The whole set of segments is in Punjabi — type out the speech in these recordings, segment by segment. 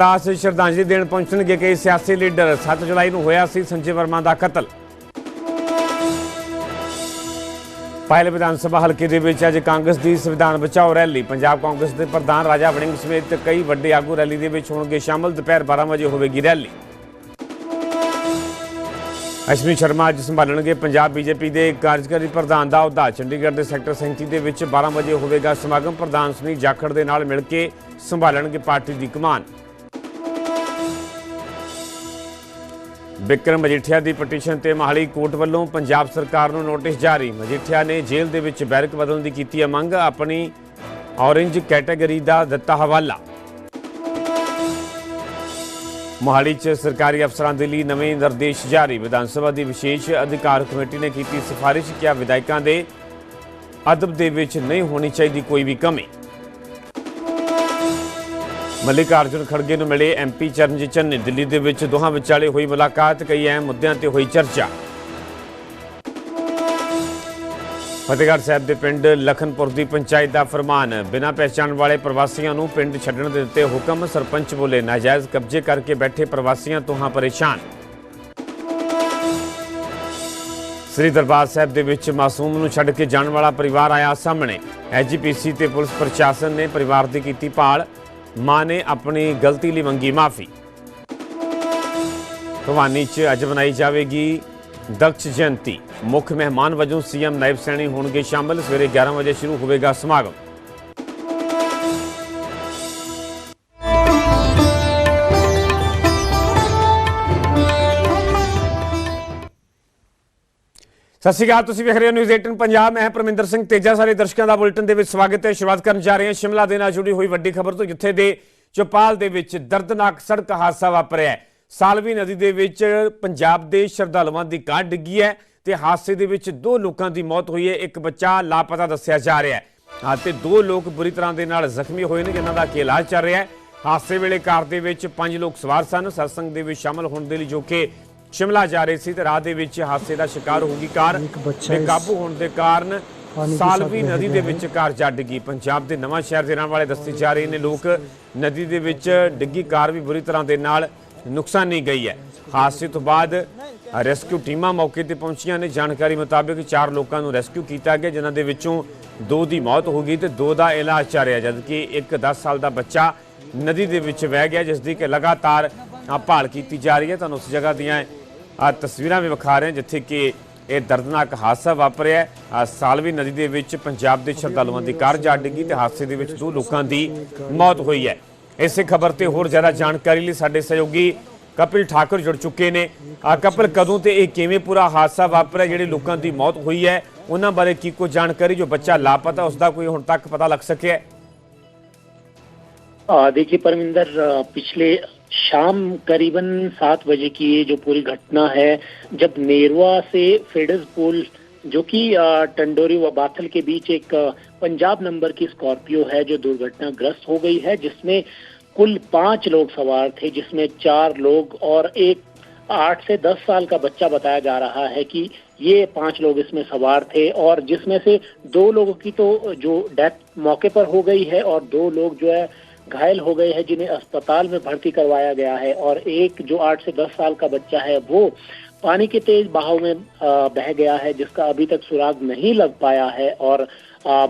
ਦਾਸ ਸ਼ਰਧਾਂਜਲੀ ਦੇਣ ਪਹੁੰਚਣਗੇ ਕਈ ਸਿਆਸੀ ਲੀਡਰ। 7 ਜੁਲਾਈ ਨੂੰ ਹੋਇਆ ਸੀ ਸੰਜੇ ਵਰਮਾ ਦਾ ਕਤਲ। ਪਹਿਲੇ ਵਿਧਾਨ ਸਭਾ ਹਲਕੇ ਦੇ ਵਿੱਚ ਅੱਜ ਕਾਂਗਰਸ ਦੀ ਸੰਵਿਧਾਨ ਬਚਾਓ ਰੈਲੀ। ਪੰਜਾਬ ਕਾਂਗਰਸ ਦੇ ਪ੍ਰਧਾਨ ਰਾਜਾ ਵੜਿੰਗ ਸਮੇਤ ਕਈ ਵੱਡੇ ਆਗੂ ਰੈਲੀ ਦੇ ਵਿੱਚ ਹੋਣਗੇ ਸ਼ਾਮਲ। ਦੁਪਹਿਰ 12 ਵਜੇ ਹੋਵੇਗੀ ਰੈਲੀ। ਅਸ਼ਵਨੀ ਸ਼ਰਮਾ ਅੱਜ ਸੰਭਾਲਣਗੇ ਪੰਜਾਬ ਬੀਜੇਪੀ ਦੇ ਕਾਰਜਕਾਰੀ ਪ੍ਰਧਾਨ ਦਾ ਅਹੁਦਾ। ਚੰਡੀਗੜ੍ਹ ਦੇ ਸੈਕਟਰ 37 ਦੇ ਵਿੱਚ 12 ਵਜੇ ਹੋਵੇਗਾ ਸਮਾਗਮ। ਪ੍ਰਧਾਨ ਸੁਨੀਲ ਜਾਖੜ ਦੇ ਨਾਲ ਮਿਲ ਕੇ ਸੰਭਾਲਣਗੇ ਪਾਰਟੀ ਦੀ ਕਮਾਨ। ਬਿਕਰਮ ਮਜੀਠੀਆ ਦੀ ਪਟੀਸ਼ਨ ਤੇ ਮਹਾਲੀ ਕੋਰਟ ਵੱਲੋਂ ਪੰਜਾਬ ਸਰਕਾਰ ਨੂੰ ਨੋਟਿਸ ਜਾਰੀ। ਮਜੀਠੀਆ ਨੇ ਜੇਲ੍ਹ ਦੇ ਵਿੱਚ ਬੈਰਕ ਬਦਲਣ ਦੀ ਕੀਤੀ ਹੈ ਮੰਗ ਆਪਣੀ ਔਰੇਂਜ ਕੈਟਾਗਰੀ ਦਾ ਦਿੱਤਾ ਹਵਾਲਾ। ਮੋਹਾਲੀ 'ਚ ਸਰਕਾਰੀ ਅਫਸਰਾਂ ਦੇ ਲਈ ਨਵੇਂ ਨਿਰਦੇਸ਼ ਜਾਰੀ। ਵਿਧਾਨ ਸਭਾ ਦੀ ਵਿਸ਼ੇਸ਼ ਅਧਿਕਾਰ ਕਮੇਟੀ ਨੇ ਕੀਤੀ ਸਿਫਾਰਿਸ਼, ਕਿਹਾ ਵਿਧਾਇਕਾਂ ਦੇ ਅਦਬ ਦੇ ਵਿੱਚ ਨਹੀਂ ਹੋਣੀ ਚਾਹੀਦੀ ਕੋਈ ਵੀ ਕਮੀ। ਮੱਲਿਕਾਰਜੁਨ ਖੜਗੇ ਨੂੰ ਮਿਲੇ ਐਮਪੀ ਚਰਨਜੀਤ ਚੰਨ। ਨੇ ਦਿੱਲੀ ਦੇ ਵਿੱਚ ਦੋਹਾਂ ਵਿਚਾਲੇ ਹੋਈ ਮੁਲਾਕਾਤ, ਕਈ ਅਹਿਮ ਮੁੱਦਿਆਂ ਤੇ ਹੋਈ ਚਰਚਾ। ਫਤਿਹਗੜ੍ਹ ਸਾਹਿਬ ਦੇ ਪਿੰਡ ਲਖਨਪੁਰ ਦੀ ਪੰਚਾਇਤ ਦਾ ਫਰਮਾਨ, ਬਿਨਾਂ ਪਹਿਚਾਣ ਵਾਲੇ ਪ੍ਰਵਾਸੀਆਂ ਨੂੰ ਪਿੰਡ ਛੱਡਣ ਦੇ ਦਿੱਤੇ ਹੁਕਮ, ਸਰਪੰਚ ਬੋਲੇ ਨਾਜਾਇਜ਼ ਕਬਜ਼ੇ ਕਰਕੇ ਬੈਠੇ ਪ੍ਰਵਾਸੀਆਂ ਤੋਂ ਹਾਂ ਪਰੇਸ਼ਾਨ। ਸ੍ਰੀ ਦਰਬਾਰ ਸਾਹਿਬ ਦੇ ਵਿੱਚ ਮਾਸੂਮ ਨੂੰ ਛੱਡ ਕੇ ਜਾਣ ਵਾਲਾ ਪਰਿਵਾਰ ਆਇਆ ਸਾਹਮਣੇ। ਐਜੀਪੀਸੀ ਤੇ ਪੁਲਿਸ ਪ੍ਰਸ਼ਾਸਨ ਨੇ ਪਰਿਵਾਰ ਦੀ ਕੀਤੀ ਭਾਲ। ਮਾਂ ਨੇ ਆਪਣੀ ਗਲਤੀ ਲਈ ਮੰਗੀ ਮਾਫੀ। ਭਵਾਨੀ 'ਚ ਅੱਜ ਮਨਾਈ ਜਾਵੇਗੀ ਦਕਸ਼ ਜਯੰਤੀ। ਮੁੱਖ ਮਹਿਮਾਨ ਵਜੋਂ ਸੀਐਮ ਨਾਇਬ ਸੈਣੀ ਹੋਣਗੇ ਸ਼ਾਮਲ। ਸਵੇਰੇ 11 ਵਜੇ ਸ਼ੁਰੂ ਹੋਵੇਗਾ ਸਮਾਗਮ। ਸਤਿ ਸ਼੍ਰੀ ਅਕਾਲ, ਤੁਸੀਂ ਵੇਖ ਰਹੇ ਹੋ ਨਿਊਜ਼ 18 ਪੰਜਾਬ। ਮੈਂ ਪਰਮਿੰਦਰ ਸਿੰਘ ਤੇਜਾ। ਸਾਰੇ ਦਰਸ਼ਕਾਂ ਦਾ ਬੁਲੇਟਿਨ ਦੇ ਵਿੱਚ ਸਵਾਗਤ ਹੈ। ਸ਼ੁਰੂਆਤ ਕਰਨ ਜਾ ਰਹੇ ਹਾਂ। ਸ਼ਿਮਲਾ ਦੇ ਨਾਲ ਜੁੜੀ ਹੋਈ ਵੱਡੀ ਖਬਰ ਤੋਂ, ਜਿੱਥੇ ਦੇ ਚੌਪਾਲ ਦੇ ਵਿੱਚ ਦਰਦਨਾਕ ਸੜਕ ਹਾਦਸਾ ਵਾਪਰਿਆ ਹੈ। ਸਾਲਵੀ ਨਦੀ ਦੇ ਵਿੱਚ ਪੰਜਾਬ ਦੇ ਸ਼ਰਧਾਲੂਆਂ ਦੀ ਕਾਰ ਡਿੱਗੀ ਹੈ ਤੇ ਹਾਦਸੇ ਦੇ ਵਿੱਚ ਦੋ ਲੋਕਾਂ ਦੀ ਮੌਤ ਹੋਈ ਹੈ। ਇੱਕ ਬੱਚਾ ਲਾਪਤਾ ਦੱਸਿਆ ਜਾ ਰਿਹਾ ਹੈ। ਹਾਂ ਦੋ ਲੋਕ ਬੁਰੀ ਤਰ੍ਹਾਂ ਦੇ ਨਾਲ ਜ਼ਖਮੀ ਹੋਏ ਨੇ, ਜਿਨ੍ਹਾਂ ਦਾ ਕਿ ਇਲਾਜ ਚੱਲ ਰਿਹਾ ਹੈ। ਹਾਦਸੇ ਵੇਲੇ ਕਾਰ ਦੇ ਵਿੱਚ ਪੰਜ ਲੋਕ ਸਵਾਰ ਸਨ। ਸਤਸੰਗ ਦੇ ਵਿੱਚ ਸ਼ਾਮਲ ਹੋਣ ਦੇ ਲਈ ਜੋ ਕਿ ਸ਼ਿਮਲਾ ਜਾ ਰਹੇ ਸੀ ਤੇ ਰਾਹ ਦੇ ਵਿੱਚ ਹਾਦਸੇ ਦਾ ਸ਼ਿਕਾਰ ਹੋ ਗਈ ਕਾਰ ਇੱਕ ਬੱਚਾ ਤੇ ਇਸ ਕਾਬੂ ਹੋਣ ਦੇ ਕਾਰਨ ਸਾਲਵੀ ਨਦੀ ਦੇ ਵਿੱਚ ਕਾਰ ਜਾ ਡਿੱਗੀ ਪੰਜਾਬ ਦੇ ਨਵਾਂ ਸ਼ਹਿਰ ਦੇ ਰਹਿਣ ਵਾਲੇ ਦੱਸੇ ਜਾ ਰਹੇ ਨੇ ਲੋਕ ਨਦੀ ਦੇ ਵਿੱਚ ਡਿੱਗੀ ਕਾਰ ਵੀ ਬੁਰੀ ਤਰ੍ਹਾਂ ਦੇ ਨਾਲ ਨੁਕਸਾਨੀ ਗਈ ਹੈ। ਹਾਦਸੇ ਤੋਂ ਬਾਅਦ ਰੈਸਕਿਊ ਟੀਮਾਂ ਮੌਕੇ ਤੇ ਪਹੁੰਚੀਆਂ ਨੇ। ਜਾਣਕਾਰੀ ਮੁਤਾਬਕ ਚਾਰ ਲੋਕਾਂ ਨੂੰ ਰੈਸਕਿਊ ਕੀਤਾ ਗਿਆ ਜਿਨ੍ਹਾਂ ਦੇ ਵਿੱਚੋਂ ਦੋ ਦੀ ਮੌਤ ਹੋ ਗਈ ਤੇ ਦੋ ਦਾ ਇਲਾਜ ਚੱਲ ਰਿਹਾ ਜਦਕਿ ਇੱਕ 10 ਸਾਲ ਦਾ ਬੱਚਾ ਨਦੀ ਦੇ ਵਿੱਚ ਵਹਿ ਗਿਆ ਜਿਸ ਦੀ ਕਿ ਲਗਾਤਾਰ ਭਾਲ ਕੀਤੀ ਜਾ ਰਹੀ ਹੈ। ਤੁਹਾਨੂੰ ਉਸ ਜਗ੍ਹਾ ਦੀਆਂ ਆ ਤਸਵੀਰਾਂ ਵੀ ਵਿਖਾ ਰਹੇ ਹਾਂ ਜਿੱਥੇ ਕਿ ਇਹ ਦਰਦਨਾਕ ਹਾਦਸਾ ਵਾਪਰਿਆ ਹੈ। ਆਹ ਸਾਲਵੀ ਨਦੀ ਦੇ ਵਿੱਚ ਪੰਜਾਬ ਦੇ ਸ਼ਰਧਾਲੂਆਂ ਦੀ ਕਾਰ ਜਾ ਡਿੱਗੀ ਤੇ ਹਾਦਸੇ ਦੇ ਵਿੱਚ ਦੋ ਲੋਕਾਂ ਦੀ ਮੌਤ ਹੋਈ ਹੈ ਇਸੇ ਖਬਰ ਤੇ ਹੋਰ ਜ਼ਿਆਦਾ ਜਾਣਕਾਰੀ ਲਈ ਸਾਡੇ ਸਹਿਯੋਗੀ ਕਪਿਲ ਠਾਕੁਰ ਜੁੜ ਚੁੱਕੇ ਨੇ ਆ ਕਪਿਲ ਕਦੋਂ ਤੇ ਇਹ ਕਿਵੇਂ ਪੂਰਾ ਹਾਦਸਾ ਵਾਪਰਿਆ ਜਿਹੜੇ ਲੋਕਾਂ ਦੀ ਮੌਤ ਹੋਈ ਹੈ ਉਹਨਾਂ ਬਾਰੇ ਕੀ ਕੋਈ ਜਾਣਕਾਰੀ ਜੋ ਬੱਚਾ ਲਾਪਤਾ ਉਸ ਦਾ ਕੋਈ ਹੁਣ ਤੱਕ ਪਤਾ ਲੱਗ ਸਕਿਆ ਹੈ आ, देखिए परमिंदर आ, पिछले शाम करीबन सात बजे की ये जो पूरी घटना है, जब नेरवा से फेडस पुल, जो कि टंडोरी व बाथल के बीच एक पंजाब नंबर की स्कॉर्पियो है, जो दुर्घटनाग्रस्त हो गई है, जिसमें कुल पाँच लोग सवार थे, जिसमें चार लोग और एक आठ से दस साल का बच्चा बताया जा रहा है कि ये पाँच लोग इसमें सवार थे और जिसमें से दो लोगों की तो जो डेथ मौके पर हो गई है और दो लोग जो है घायल हो गए हैं, जिन्हें अस्पताल में भर्ती करवाया गया है। और एक जो आठ से दस साल का बच्चा है, वो पानी के तेज बहाव में बह गया है, जिसका अभी तक सुराग नहीं लग पाया है। और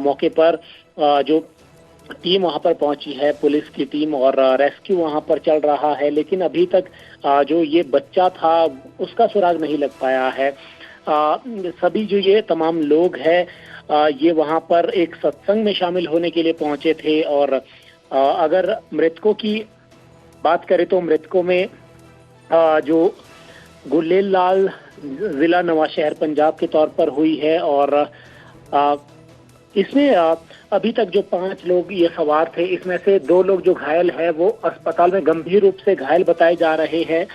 मौके पर जो टीम वहाँ पर पहुँची है, पुलिस की टीम और रेस्क्यू वहाँ पर चल रहा है। लेकिन अभी तक जो ये बच्चा था, उसका सुराग नहीं लग पाया है। सभी जो ये तमाम लोग हैं ये वहाँ पर एक सत्संग में शामिल होने के लिए पहुँचे थे और अगर मृतकों की बात करें तो मृतकों में जो गुलेल लाल जिला नवा शहर पंजाब के तौर पर हुई है और इसमें अभी तक जो पाँच लोग ये सवार थे, इसमें से दो लोग जो घायल है, वो अस्पताल में गंभीर रूप से घायल बताए जा रहे हैं।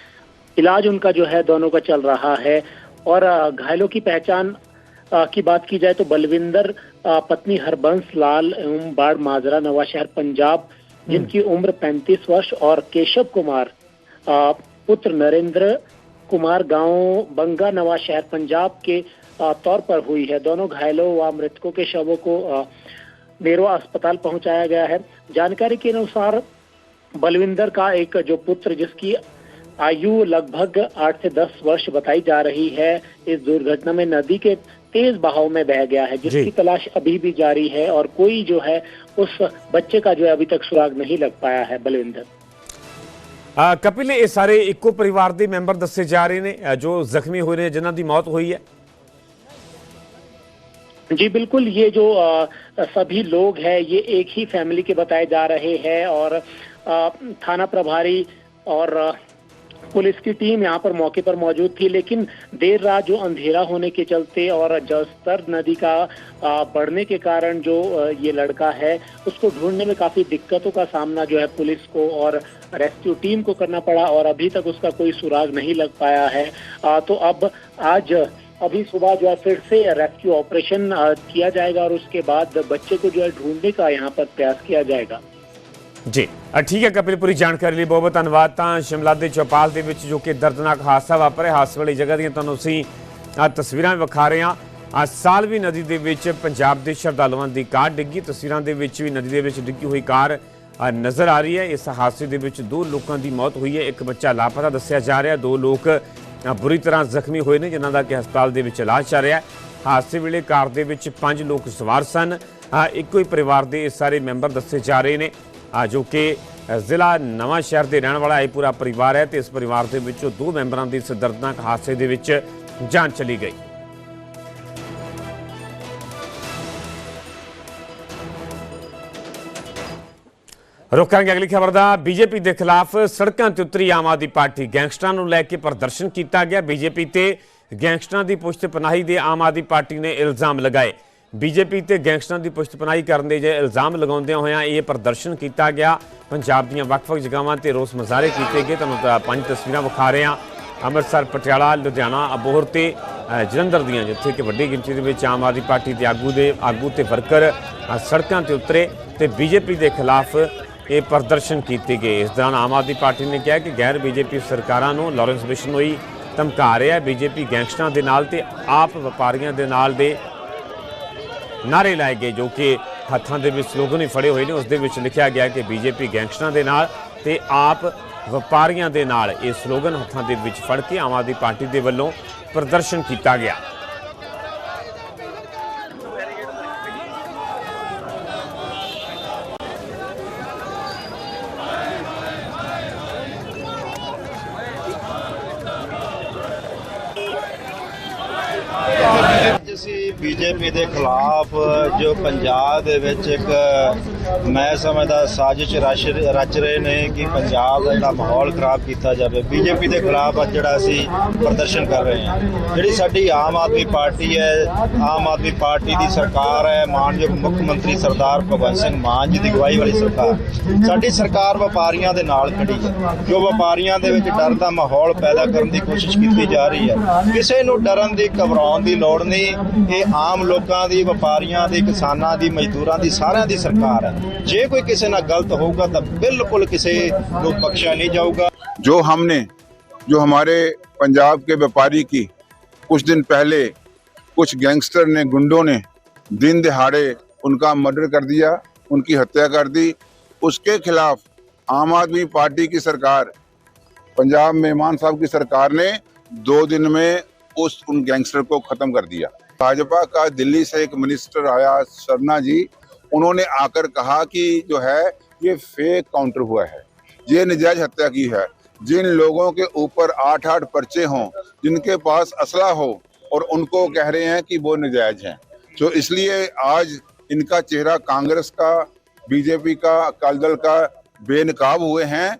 इलाज उनका जो है, दोनों का चल रहा है और घायलों की पहचान की बात की जाए तो बलविंदर पत्नी हरबंस लाल एवं बाढ़ माजरा नवा शहर पंजाब जिनकी उम्र 35 वर्ष और केशव कुमार पुत्र नरेंद्र कुमार गाँव बंगा नवा शहर पंजाब के तौर पर हुई है। दोनों घायलों व मृतकों के शवों को नेरवा अस्पताल पहुँचाया गया है। जानकारी के अनुसार बलविंदर का एक जो पुत्र जिसकी आयु लगभग आठ से दस वर्ष बताई जा रही है इस दुर्घटना में नदी के तेज बहाव में बह गया है जिसकी जी। तलाश अभी भी जारी है और कोई जो है उस बच्चे का जो है अभी तक सुराग नहीं लग पाया है बलविंदर ਅ, ਕਪਿਲ ਇਹ ਸਾਰੇ ਇੱਕੋ ਪਰਿਵਾਰ ਦੇ ਮੈਂਬਰ ਦੱਸੇ ਜਾ ਰਹੇ ਨੇ ਅ, ਜੋ ਜ਼ਖਮੀ ਹੋਏ ਨੇ ਜਿਨ੍ਹਾਂ ਦੀ ਮੌਤ ਹੋਈ ਹੈ जी बिल्कुल ये जो अ, सभी लोग हैं ये एक ही फैमिली के बताए जा रहे हैं और अ, थाना प्रभारी और अ, पुलिस की टीम यहाँ पर मौके पर मौजूद थी, लेकिन देर रात जो अंधेरा होने के चलते और जलस्तर नदी का बढ़ने के कारण जो ये लड़का है, उसको ढूँढने में काफ़ी दिक्कतों का सामना जो है पुलिस को और रेस्क्यू टीम को करना पड़ा और अभी तक उसका कोई सुराग नहीं लग पाया है। तो अब, आज, अभी सुबह जो है फिर से रेस्क्यू ऑपरेशन किया जाएगा और उसके बाद बच्चे को जो है ढूँढने का यहाँ पर प्रयास किया जाएगा। ਜੀ। ਠੀਕ ਹੈ ਕਪਿਲ ਪੂਰੀ ਜਾਣਕਾਰੀ ਲਈ ਬਹੁਤ ਬਹੁਤ ਧੰਨਵਾਦ। ਤਾਂ ਸ਼ਿਮਲਾ ਦੇ ਚੌਪਾਲ ਦੇ ਵਿੱਚ ਜੋ ਕਿ ਦਰਦਨਾਕ ਹਾਦਸਾ ਵਾਪਰਿਆ ਹਾਦਸੇ ਵਾਲੀ ਜਗ੍ਹਾ ਦੀਆਂ ਤੁਹਾਨੂੰ ਅਸੀਂ ਅ, ਤਸਵੀਰਾਂ ਵਿਖਾ ਰਹੇ ਹਾਂ। ਅ, ਸਾਲਵੀ ਨਦੀ ਦੇ ਵਿੱਚ ਪੰਜਾਬ ਦੇ ਸ਼ਰਧਾਲੂਆਂ ਦੀ ਕਾਰ ਡਿੱਗੀ। ਤਸਵੀਰਾਂ ਦੇ ਵਿੱਚ ਵੀ ਨਦੀ ਦੇ ਵਿੱਚ ਡਿੱਗੀ ਹੋਈ ਕਾਰ ਨਜ਼ਰ ਆ ਰਹੀ ਹੈ। ਇਸ ਹਾਦਸੇ ਦੇ ਵਿੱਚ ਦੋ ਲੋਕਾਂ ਦੀ ਮੌਤ ਹੋਈ ਹੈ। ਇੱਕ ਬੱਚਾ ਲਾਪਤਾ ਦੱਸਿਆ ਜਾ ਰਿਹਾ ਦੋ ਲੋਕ ਬੁਰੀ ਤਰ੍ਹਾਂ ਜ਼ਖਮੀ ਹੋਏ ਨੇ ਜਿਨ੍ਹਾਂ ਦਾ ਕਿ ਹਸਪਤਾਲ ਦੇ ਵਿੱਚ ਇਲਾਜ ਚੱਲ ਰਿਹਾ ਹੈ। ਹਾਦਸੇ ਵੇਲੇ ਕਾਰ ਦੇ ਵਿੱਚ ਪੰਜ ਲੋਕ ਸਵਾਰ ਸਨ। ਇੱਕੋ ਹੀ ਪਰਿਵਾਰ ਦੇ ਇਹ ਸਾਰੇ ਮੈਂਬਰ ਦੱਸੇ ਜਾ ਰਹੇ ਨੇ। ਜੋ ਕਿ ਜ਼ਿਲ੍ਹਾ ਨਵਾਂ ਸ਼ਹਿਰ ਦੇ ਰਹਿਣ ਵਾਲਾ ਇਹ ਪੂਰਾ ਪਰਿਵਾਰ ਹੈ ਤੇ ਇਸ ਪਰਿਵਾਰ ਦੇ ਵਿੱਚੋਂ ਦੋ ਮੈਂਬਰਾਂ ਦੀ ਇਸ ਦਰਦਨਾਕ ਹਾਦਸੇ ਦੇ ਵਿੱਚ ਜਾਨ ਚਲੀ ਗਈ। ਰੋਕਾਂਗੇ ਅਗਲੀ ਖਬਰ ਦਾ। ਬੀਜੇਪੀ ਦੇ ਖਿਲਾਫ ਸੜਕਾਂ ਤੇ ਉਤਰੀ ਆਮ ਆਦਮੀ ਪਾਰਟੀ ਗੈਂਗਸਟਰਾਂ ਨੂੰ ਲੈ ਕੇ ਪ੍ਰਦਰਸ਼ਨ ਕੀਤਾ ਗਿਆ। ਬੀਜੇਪੀ ਤੇ ਗੈਂਗਸਟਰਾਂ ਦੀ ਪੁਸ਼ਤ ਪਨਾਹੀ ਦੇ ਆਮ ਆਦਮੀ ਪਾਰਟੀ ਨੇ ਇਲਜ਼ਾਮ ਲਗਾਏ। ਬੀਜੇਪੀ ਤੇ ਗੈਂਗਸਟਰਾਂ ਦੀ ਪੁਸ਼ਤ ਕਰਨ ਦੇ ਜੇ ਇਲਜ਼ਾਮ ਲਗਾਉਂਦਿਆਂ ਹੋਇਆਂ ਇਹ ਪ੍ਰਦਰਸ਼ਨ ਕੀਤਾ ਗਿਆ। ਪੰਜਾਬ ਦੀਆਂ ਵੱਖ-ਵੱਖ ਜਗ੍ਹਾਵਾਂ ਤੇ ਰੋਸ ਮੁਜ਼ਾਹਰੇ ਕੀਤੇ ਗਏ। ਤੁਹਾਨੂੰ ਪੰਜ ਤਸਵੀਰਾਂ ਵਿਖਾ ਰਹੇ ਹਾਂ। ਅੰਮ੍ਰਿਤਸਰ, ਪਟਿਆਲਾ, ਲੁਧਿਆਣਾ, ਅਬੋਹਰ ਤੇ ਜਲੰਧਰ ਦੀਆਂ, ਜਿੱਥੇ ਕਿ ਵੱਡੀ ਗਿਣਤੀ ਦੇ ਵਿੱਚ ਆਮ ਆਦਮੀ ਪਾਰਟੀ ਦੇ ਆਗੂ ਦੇ, ਆਗੂ ਤੇ ਵਰਕਰ ਸੜਕਾਂ ਤੇ ਉਤਰੇ ਤੇ ਬੀਜੇਪੀ ਦੇ ਖਿਲਾਫ ਇਹ ਪ੍ਰਦਰਸ਼ਨ ਕੀਤੇ ਗਏ। ਇਸ ਦੌਰਾਨ ਆਮ ਆਦਮੀ ਪਾਰਟੀ ਨੇ ਕਿਹਾ ਕਿ ਗੈਰ ਬੀਜੇਪੀ ਸਰਕਾਰਾਂ ਨੂੰ ਲਾਰੈਂਸ ਬਿਸ਼ਨੋਈ ਧਮਕਾ ਰਿਹਾ ਹੈ। ਬੀਜੇਪੀ ਗੈਂਗਸਟਰਾਂ ਦੇ ਨਾਲ ਤੇ ਆਪ ਵਪਾਰੀਆਂ ਦੇ ਨਾਲ ਦੇ ਨਾਰੇ ਲਾਏ ਗਏ ਜੋ ਕਿ ਹੱਥਾਂ ਦੇ ਵਿੱਚ ਸਲੋਗਨ ਹੀ ਫੜੇ ਹੋਏ ਨੇ। ਉਸ ਦੇ ਵਿੱਚ ਲਿਖਿਆ ਗਿਆ ਕਿ ਬੀਜੇਪੀ ਗੈਂਗਸਟਰਾਂ ਦੇ ਨਾਲ ਤੇ ਆਪ ਵਪਾਰੀਆਂ ਦੇ ਨਾਲ ਇਹ ਸਲੋਗਨ ਹੱਥਾਂ ਦੇ ਵਿੱਚ ਫੜ ਕੇ ਆਮ ਆਦਮੀ ਪਾਰਟੀ ਦੇ ਵੱਲੋਂ ਪ੍ਰਦਰਸ਼ਨ ਕੀਤਾ ਗਿਆ ਅੱਜ ਅਸੀਂ ਬੀਜੇਪੀ ਦੇ ਖਿਲਾਫ ਜੋ ਪੰਜਾਬ ਦੇ ਵਿੱਚ ਇੱਕ ਮੈਂ ਸਮਝਦਾ ਸਾਜ਼ਿਸ਼ ਰਚ ਰਚ ਰਹੇ ਨੇ ਕਿ ਪੰਜਾਬ ਦਾ ਜਿਹੜਾ ਮਾਹੌਲ ਖਰਾਬ ਕੀਤਾ ਜਾਵੇ। ਬੀਜੇਪੀ ਦੇ ਖਿਲਾਫ ਅੱਜ ਜਿਹੜਾ ਅਸੀਂ ਪ੍ਰਦਰਸ਼ਨ ਕਰ ਰਹੇ ਹਾਂ। ਜਿਹੜੀ ਸਾਡੀ ਆਮ ਆਦਮੀ ਪਾਰਟੀ ਹੈ, ਆਮ ਆਦਮੀ ਪਾਰਟੀ ਦੀ ਸਰਕਾਰ ਹੈ, ਮਾਨਯੋਗ ਮੁੱਖ ਮੰਤਰੀ ਸਰਦਾਰ ਭਗਵੰਤ ਸਿੰਘ ਮਾਨ ਜੀ ਦੀ ਅਗਵਾਈ ਵਾਲੀ ਸਰਕਾਰ। ਸਾਡੀ ਸਰਕਾਰ ਵਪਾਰੀਆਂ ਦੇ ਨਾਲ ਖੜੀ ਹੈ। ਜੋ ਵਪਾਰੀਆਂ ਦੇ ਵਿੱਚ ਡਰ ਦਾ ਮਾਹੌਲ ਪੈਦਾ ਕਰਨ ਦੀ ਕੋਸ਼ਿਸ਼ ਕੀਤੀ ਜਾ ਰਹੀ ਹੈ। ਕਿਸੇ ਨੂੰ ਡਰਨ ਦੀ, ਘਬਰਾਉਣ ਦੀ ਲੋੜ ਨਹੀਂ। ਇਹ ਆਮ ਲੋਕਾਂ ਦੀ, ਵਪਾਰੀਆਂ ਦੀ, ਕਿਸਾਨਾਂ ਦੀ, ਮਜ਼ਦੂਰਾਂ ਦੀ, ਸਾਰਿਆਂ ਦੀ ਸਰਕਾਰ ਹੈ। ਜੇ ਕੋਈ ਕਿਸੇ ਨਾਲ ਗਲਤ ਹੋਊਗਾ ਤਾਂ ਬਿਲਕੁਲ ਕਿਸੇ ਨੂੰ ਬਖਸ਼ਿਆ ਨਹੀਂ ਜਾਊਗਾ जो हमने जो हमारे पंजाब के व्यापारी की कुछ दिन पहले कुछ गैंगस्टर ने गुंडों ने दिन दिहाड़े उनका मर्डर कर दिया उनकी हत्या कर दी उसके खिलाफ आम आदमी पार्टी की सरकार पंजाब में मान साहब की सरकार ने दो दिन में उस उन गैंगस्टर को खत्म कर दिया भाजपा का दिल्ली से एक मिनिस्टर आया सरना जी उन्होंने आकर कहा कि जो है ये फेक काउंटर हुआ है ये नजायज हत्या की है जिन लोगों के ऊपर आठ आठ पर्चे हों जिनके पास असला हो और उनको कह रहे हैं कि वो नजायज हैं तो इसलिए आज इनका चेहरा कांग्रेस का बीजेपी का अकाली दल का बेनकाब हुए हैं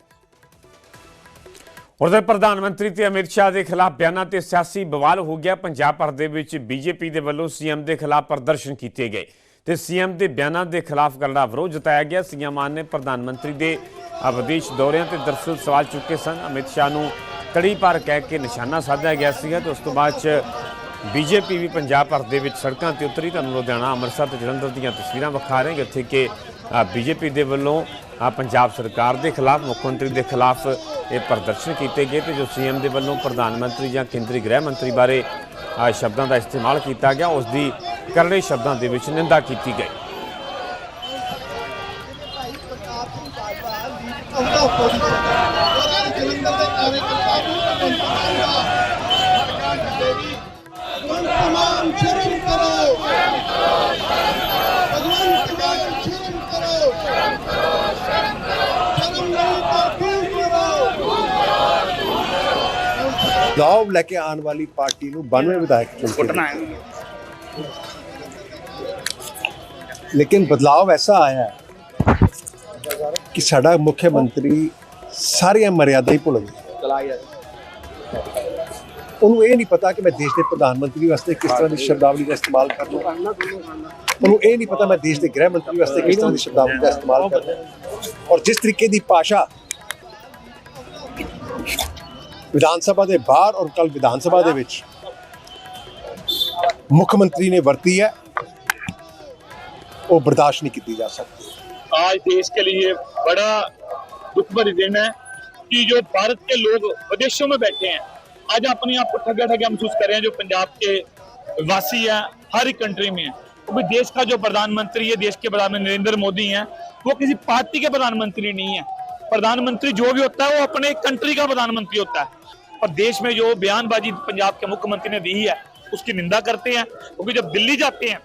ਉਧਰ ਪ੍ਰਧਾਨ ਮੰਤਰੀ ਤੇ ਅਮਿਤ ਸ਼ਾਹ ਦੇ ਖਿਲਾਫ ਬਿਆਨਾਂ ਤੇ ਸਿਆਸੀ ਬਵਾਲ ਹੋ ਗਿਆ ਪੰਜਾਬ ਭਰ ਦੇ ਵਿੱਚ ਬੀਜੇਪੀ ਦੇ ਵੱਲੋਂ ਸੀਐਮ ਦੇ ਖਿਲਾਫ ਪ੍ਰਦਰਸ਼ਨ ਕੀਤੇ ਗਏ ਤੇ ਸੀਐਮ ਦੇ ਬਿਆਨਾਂ ਦੇ ਖਿਲਾਫ ਕਰੜਾ ਵਿਰੋਧ ਜਤਾਇਆ ਗਿਆ। ਸੀਐਮ ਮਾਨ ਨੇ ਪ੍ਰਧਾਨ ਮੰਤਰੀ ਦੇ ਵਿਦੇਸ਼ ਦੌਰਿਆਂ ਤੇ ਦਰਸਲ ਸਵਾਲ ਚੁੱਕੇ ਸਨ। ਅਮਿਤ ਸ਼ਾਹ ਨੂੰ ਤੜੀ ਪਰ ਕਹਿ ਕੇ ਨਿਸ਼ਾਨਾ ਸਾਧਿਆ ਗਿਆ ਸੀਗਾ ਤੇ ਉਸ ਤੋਂ ਬਾਅਦ ਚ ਬੀਜੇਪੀ ਵੀ ਪੰਜਾਬ ਭਰ ਦੇ ਵਿੱਚ ਸੜਕਾਂ ਤੇ ਉਤਰੀ। ਤੁਹਾਨੂੰ ਲੁਧਿਆਣਾ, ਅੰਮ੍ਰਿਤਸਰ ਤੇ ਜਲੰਧਰ ਦੀਆਂ ਤਸਵੀਰਾਂ ਵਿਖਾ ਰਹੇ ਜਿੱਥੇ ਕਿ ਬੀਜੇਪੀ ਦੇ ਵੱਲੋਂ ਪੰਜਾਬ ਸਰਕਾਰ ਦੇ ਖਿਲਾਫ, ਮੁੱਖ ਮੰਤਰੀ ਦੇ ਖਿਲਾਫ ਇਹ ਪ੍ਰਦਰਸ਼ਨ ਕੀਤੇ ਗਏ ਤੇ ਜੋ ਸੀਐਮ ਦੇ ਵੱਲੋਂ ਪ੍ਰਧਾਨ ਮੰਤਰੀ ਜਾਂ ਕੇਂਦਰੀ ਗ੍ਰਹਿ ਮੰਤਰੀ ਬਾਰੇ ਸ਼ਬਦਾਂ ਦਾ ਇਸਤੇਮਾਲ ਕੀਤਾ ਗਿਆ, ਉਸ ਦੀ ਕਰੜੇ ਸ਼ਬਦਾਂ ਦੇ ਵਿੱਚ ਨਿੰਦਾ ਕੀਤੀ ਗਈ। ਭਾਈ ਬਦਲਾਵ ਲੈ ਕੇ ਆਉਣ ਵਾਲੀ ਪਾਰਟੀ ਨੂੰ 92 ਵਿਧਾਇਕ ਚੁਣ ਕੇ ਲੇਕਿਨ ਬਦਲਾਵ ਐਸਾ ਆਇਆ ਹੈ ਕਿ ਸਾਡਾ ਮੁੱਖ ਮੰਤਰੀ ਸਾਰੀਆਂ ਮਰਿਆਦਾ ਹੀ ਭੁੱਲ ਗਿਆ। ਉਹਨੂੰ ਇਹ ਨਹੀਂ ਪਤਾ ਕਿ ਮੈਂ ਦੇਸ਼ ਦੇ ਪ੍ਰਧਾਨ ਮੰਤਰੀ ਵਾਸਤੇ ਕਿਸ ਤਰ੍ਹਾਂ ਦੀ ਸ਼ਬਦਾਵਲੀ ਦਾ ਇਸਤੇਮਾਲ ਕਰਨਾ ਉਹਨੂੰ ਇਹ ਨਹੀਂ ਪਤਾ ਮੈਂ ਦੇਸ਼ ਦੇ ਗ੍ਰਹਿ ਮੰਤਰੀ ਵਾਸਤੇ ਕਿਸ ਤਰ੍ਹਾਂ ਦੀ ਸ਼ਬਦਾਵਲੀ ਦਾ ਇਸਤੇਮਾਲ ਕਰਨਾ ਔਰ ਜਿਸ ਤਰੀਕੇ ਦੀ ਭਾਸ਼ਾ ਵਿਧਾਨ ਸਭਾ ਦੇ ਬਾਹਰ ਔਰ ਕੱਲ ਵਿਧਾਨ ਸਭਾ ਦੇ ਵਿੱਚ ਮੁੱਖ ਮੰਤਰੀ ਨੇ ਵਰਤੀ ਹੈ ਉਹ ਬਰਦਾਸ਼ਤ ਨਹੀਂ ਕੀਤੀ ਜਾ ਸਕਦੀ आज देश के लिए बड़ा दुख भरी दिन है कि जो भारत के लोग विदेशों में बैठे हैं आज अपने आप को ठगा ठगा महसूस कर रहे हैं जो पंजाब के वासी हैं हर एक कंट्री में है क्योंकि देश का जो प्रधानमंत्री है देश के प्रधानमंत्री नरेंद्र मोदी हैं वो किसी पार्टी के प्रधानमंत्री नहीं है प्रधानमंत्री जो भी होता है वो अपने कंट्री का प्रधानमंत्री होता है और देश में जो बयानबाजी पंजाब के मुख्यमंत्री ने दी है उसकी निंदा करते हैं क्योंकि जब दिल्ली जाते हैं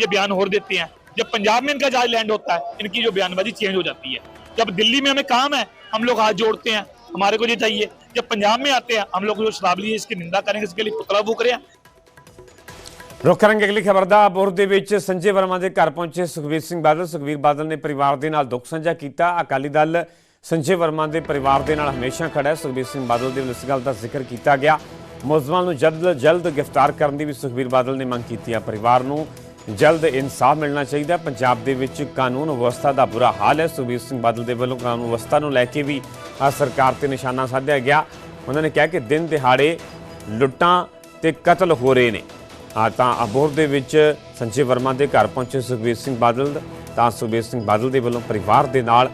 ये बयान और देते हैं जब पंजाब में इनका जहाज लैंड होता है इनकी जो बयानबाजी चेंज हो जाती है जब दिल्ली में हमें काम है हम लोग हाथ जोड़ते हैं हमारे को ये चाहिए जब पंजाब में आते हैं हम लोग जो शराब लिए इसकी निंदा करेंगे इसके लिए पुतला फूक रहे हैं ਰੁੱਖ ਕਰਾਂਗੇ ਅਗਲੀ ਖਬਰ ਦਾ ਅਬੋਹਰ ਦੇ ਵਿੱਚ ਸੰਜੇ ਵਰਮਾ ਦੇ ਘਰ ਪਹੁੰਚੇ ਸੁਖਬੀਰ ਸਿੰਘ ਬਾਦਲ ਸੁਖਬੀਰ ਬਾਦਲ ਨੇ ਪਰਿਵਾਰ ਦੇ ਨਾਲ ਦੁੱਖ ਸਾਂਝਾ ਕੀਤਾ ਅਕਾਲੀ ਦਲ ਸੰਜੇ ਵਰਮਾ ਦੇ ਪਰਿਵਾਰ ਦੇ ਨਾਲ ਹਮੇਸ਼ਾ ਖੜਾ ਹੈ। ਸੁਖਬੀਰ ਸਿੰਘ ਬਾਦਲ ਦੇ ਵੱਲੋਂ ਇਸ ਗੱਲ ਦਾ ਜ਼ਿਕਰ ਕੀਤਾ ਗਿਆ। ਮੁਲਜ਼ਮਾਂ ਨੂੰ ਜਲਦ ਜਲਦ ਗ੍ਰਿਫਤਾਰ ਕਰਨ ਦੀ ਵੀ ਸੁਖਬੀਰ ਬਾਦਲ ਨੇ ਮੰਗ ਕੀਤੀ ਹੈ ਪਰਿਵਾਰ ਨੂੰ ਜਲਦ ਇਨਸਾਫ ਮਿਲਣਾ ਚਾਹੀਦਾ ਪੰਜਾਬ ਦੇ ਵਿੱਚ ਕਾਨੂੰਨ ਵਿਵਸਥਾ ਦਾ ਬੁਰਾ ਹਾਲ ਹੈ। ਸੁਖਬੀਰ ਸਿੰਘ ਬਾਦਲ ਦੇ ਵੱਲੋਂ ਕਾਨੂੰਨ ਵਿਵਸਥਾ ਨੂੰ ਲੈ ਕੇ ਵੀ ਸਰਕਾਰ ਤੇ ਨਿਸ਼ਾਨਾ ਸਾਧਿਆ ਗਿਆ। ਉਹਨਾਂ ਨੇ ਕਿਹਾ ਕਿ ਦਿਨ ਦਿਹਾੜੇ ਲੁੱਟਾਂ ਤੇ ਕਤਲ ਹੋ ਰਹੇ ਨੇ। ਆ ਤਾਂ ਅਬੋਰ ਦੇ ਵਿੱਚ ਸੰਜੇ ਵਰਮਾ ਦੇ ਘਰ ਪਹੁੰਚੇ ਸੁਖਬੀਰ ਸਿੰਘ ਬਾਦਲ। ਤਾਂ ਸੁਖਬੀਰ ਸਿੰਘ ਬਾਦਲ ਦੇ ਵੱਲੋਂ ਪਰਿਵਾਰ ਦੇ ਨਾਲ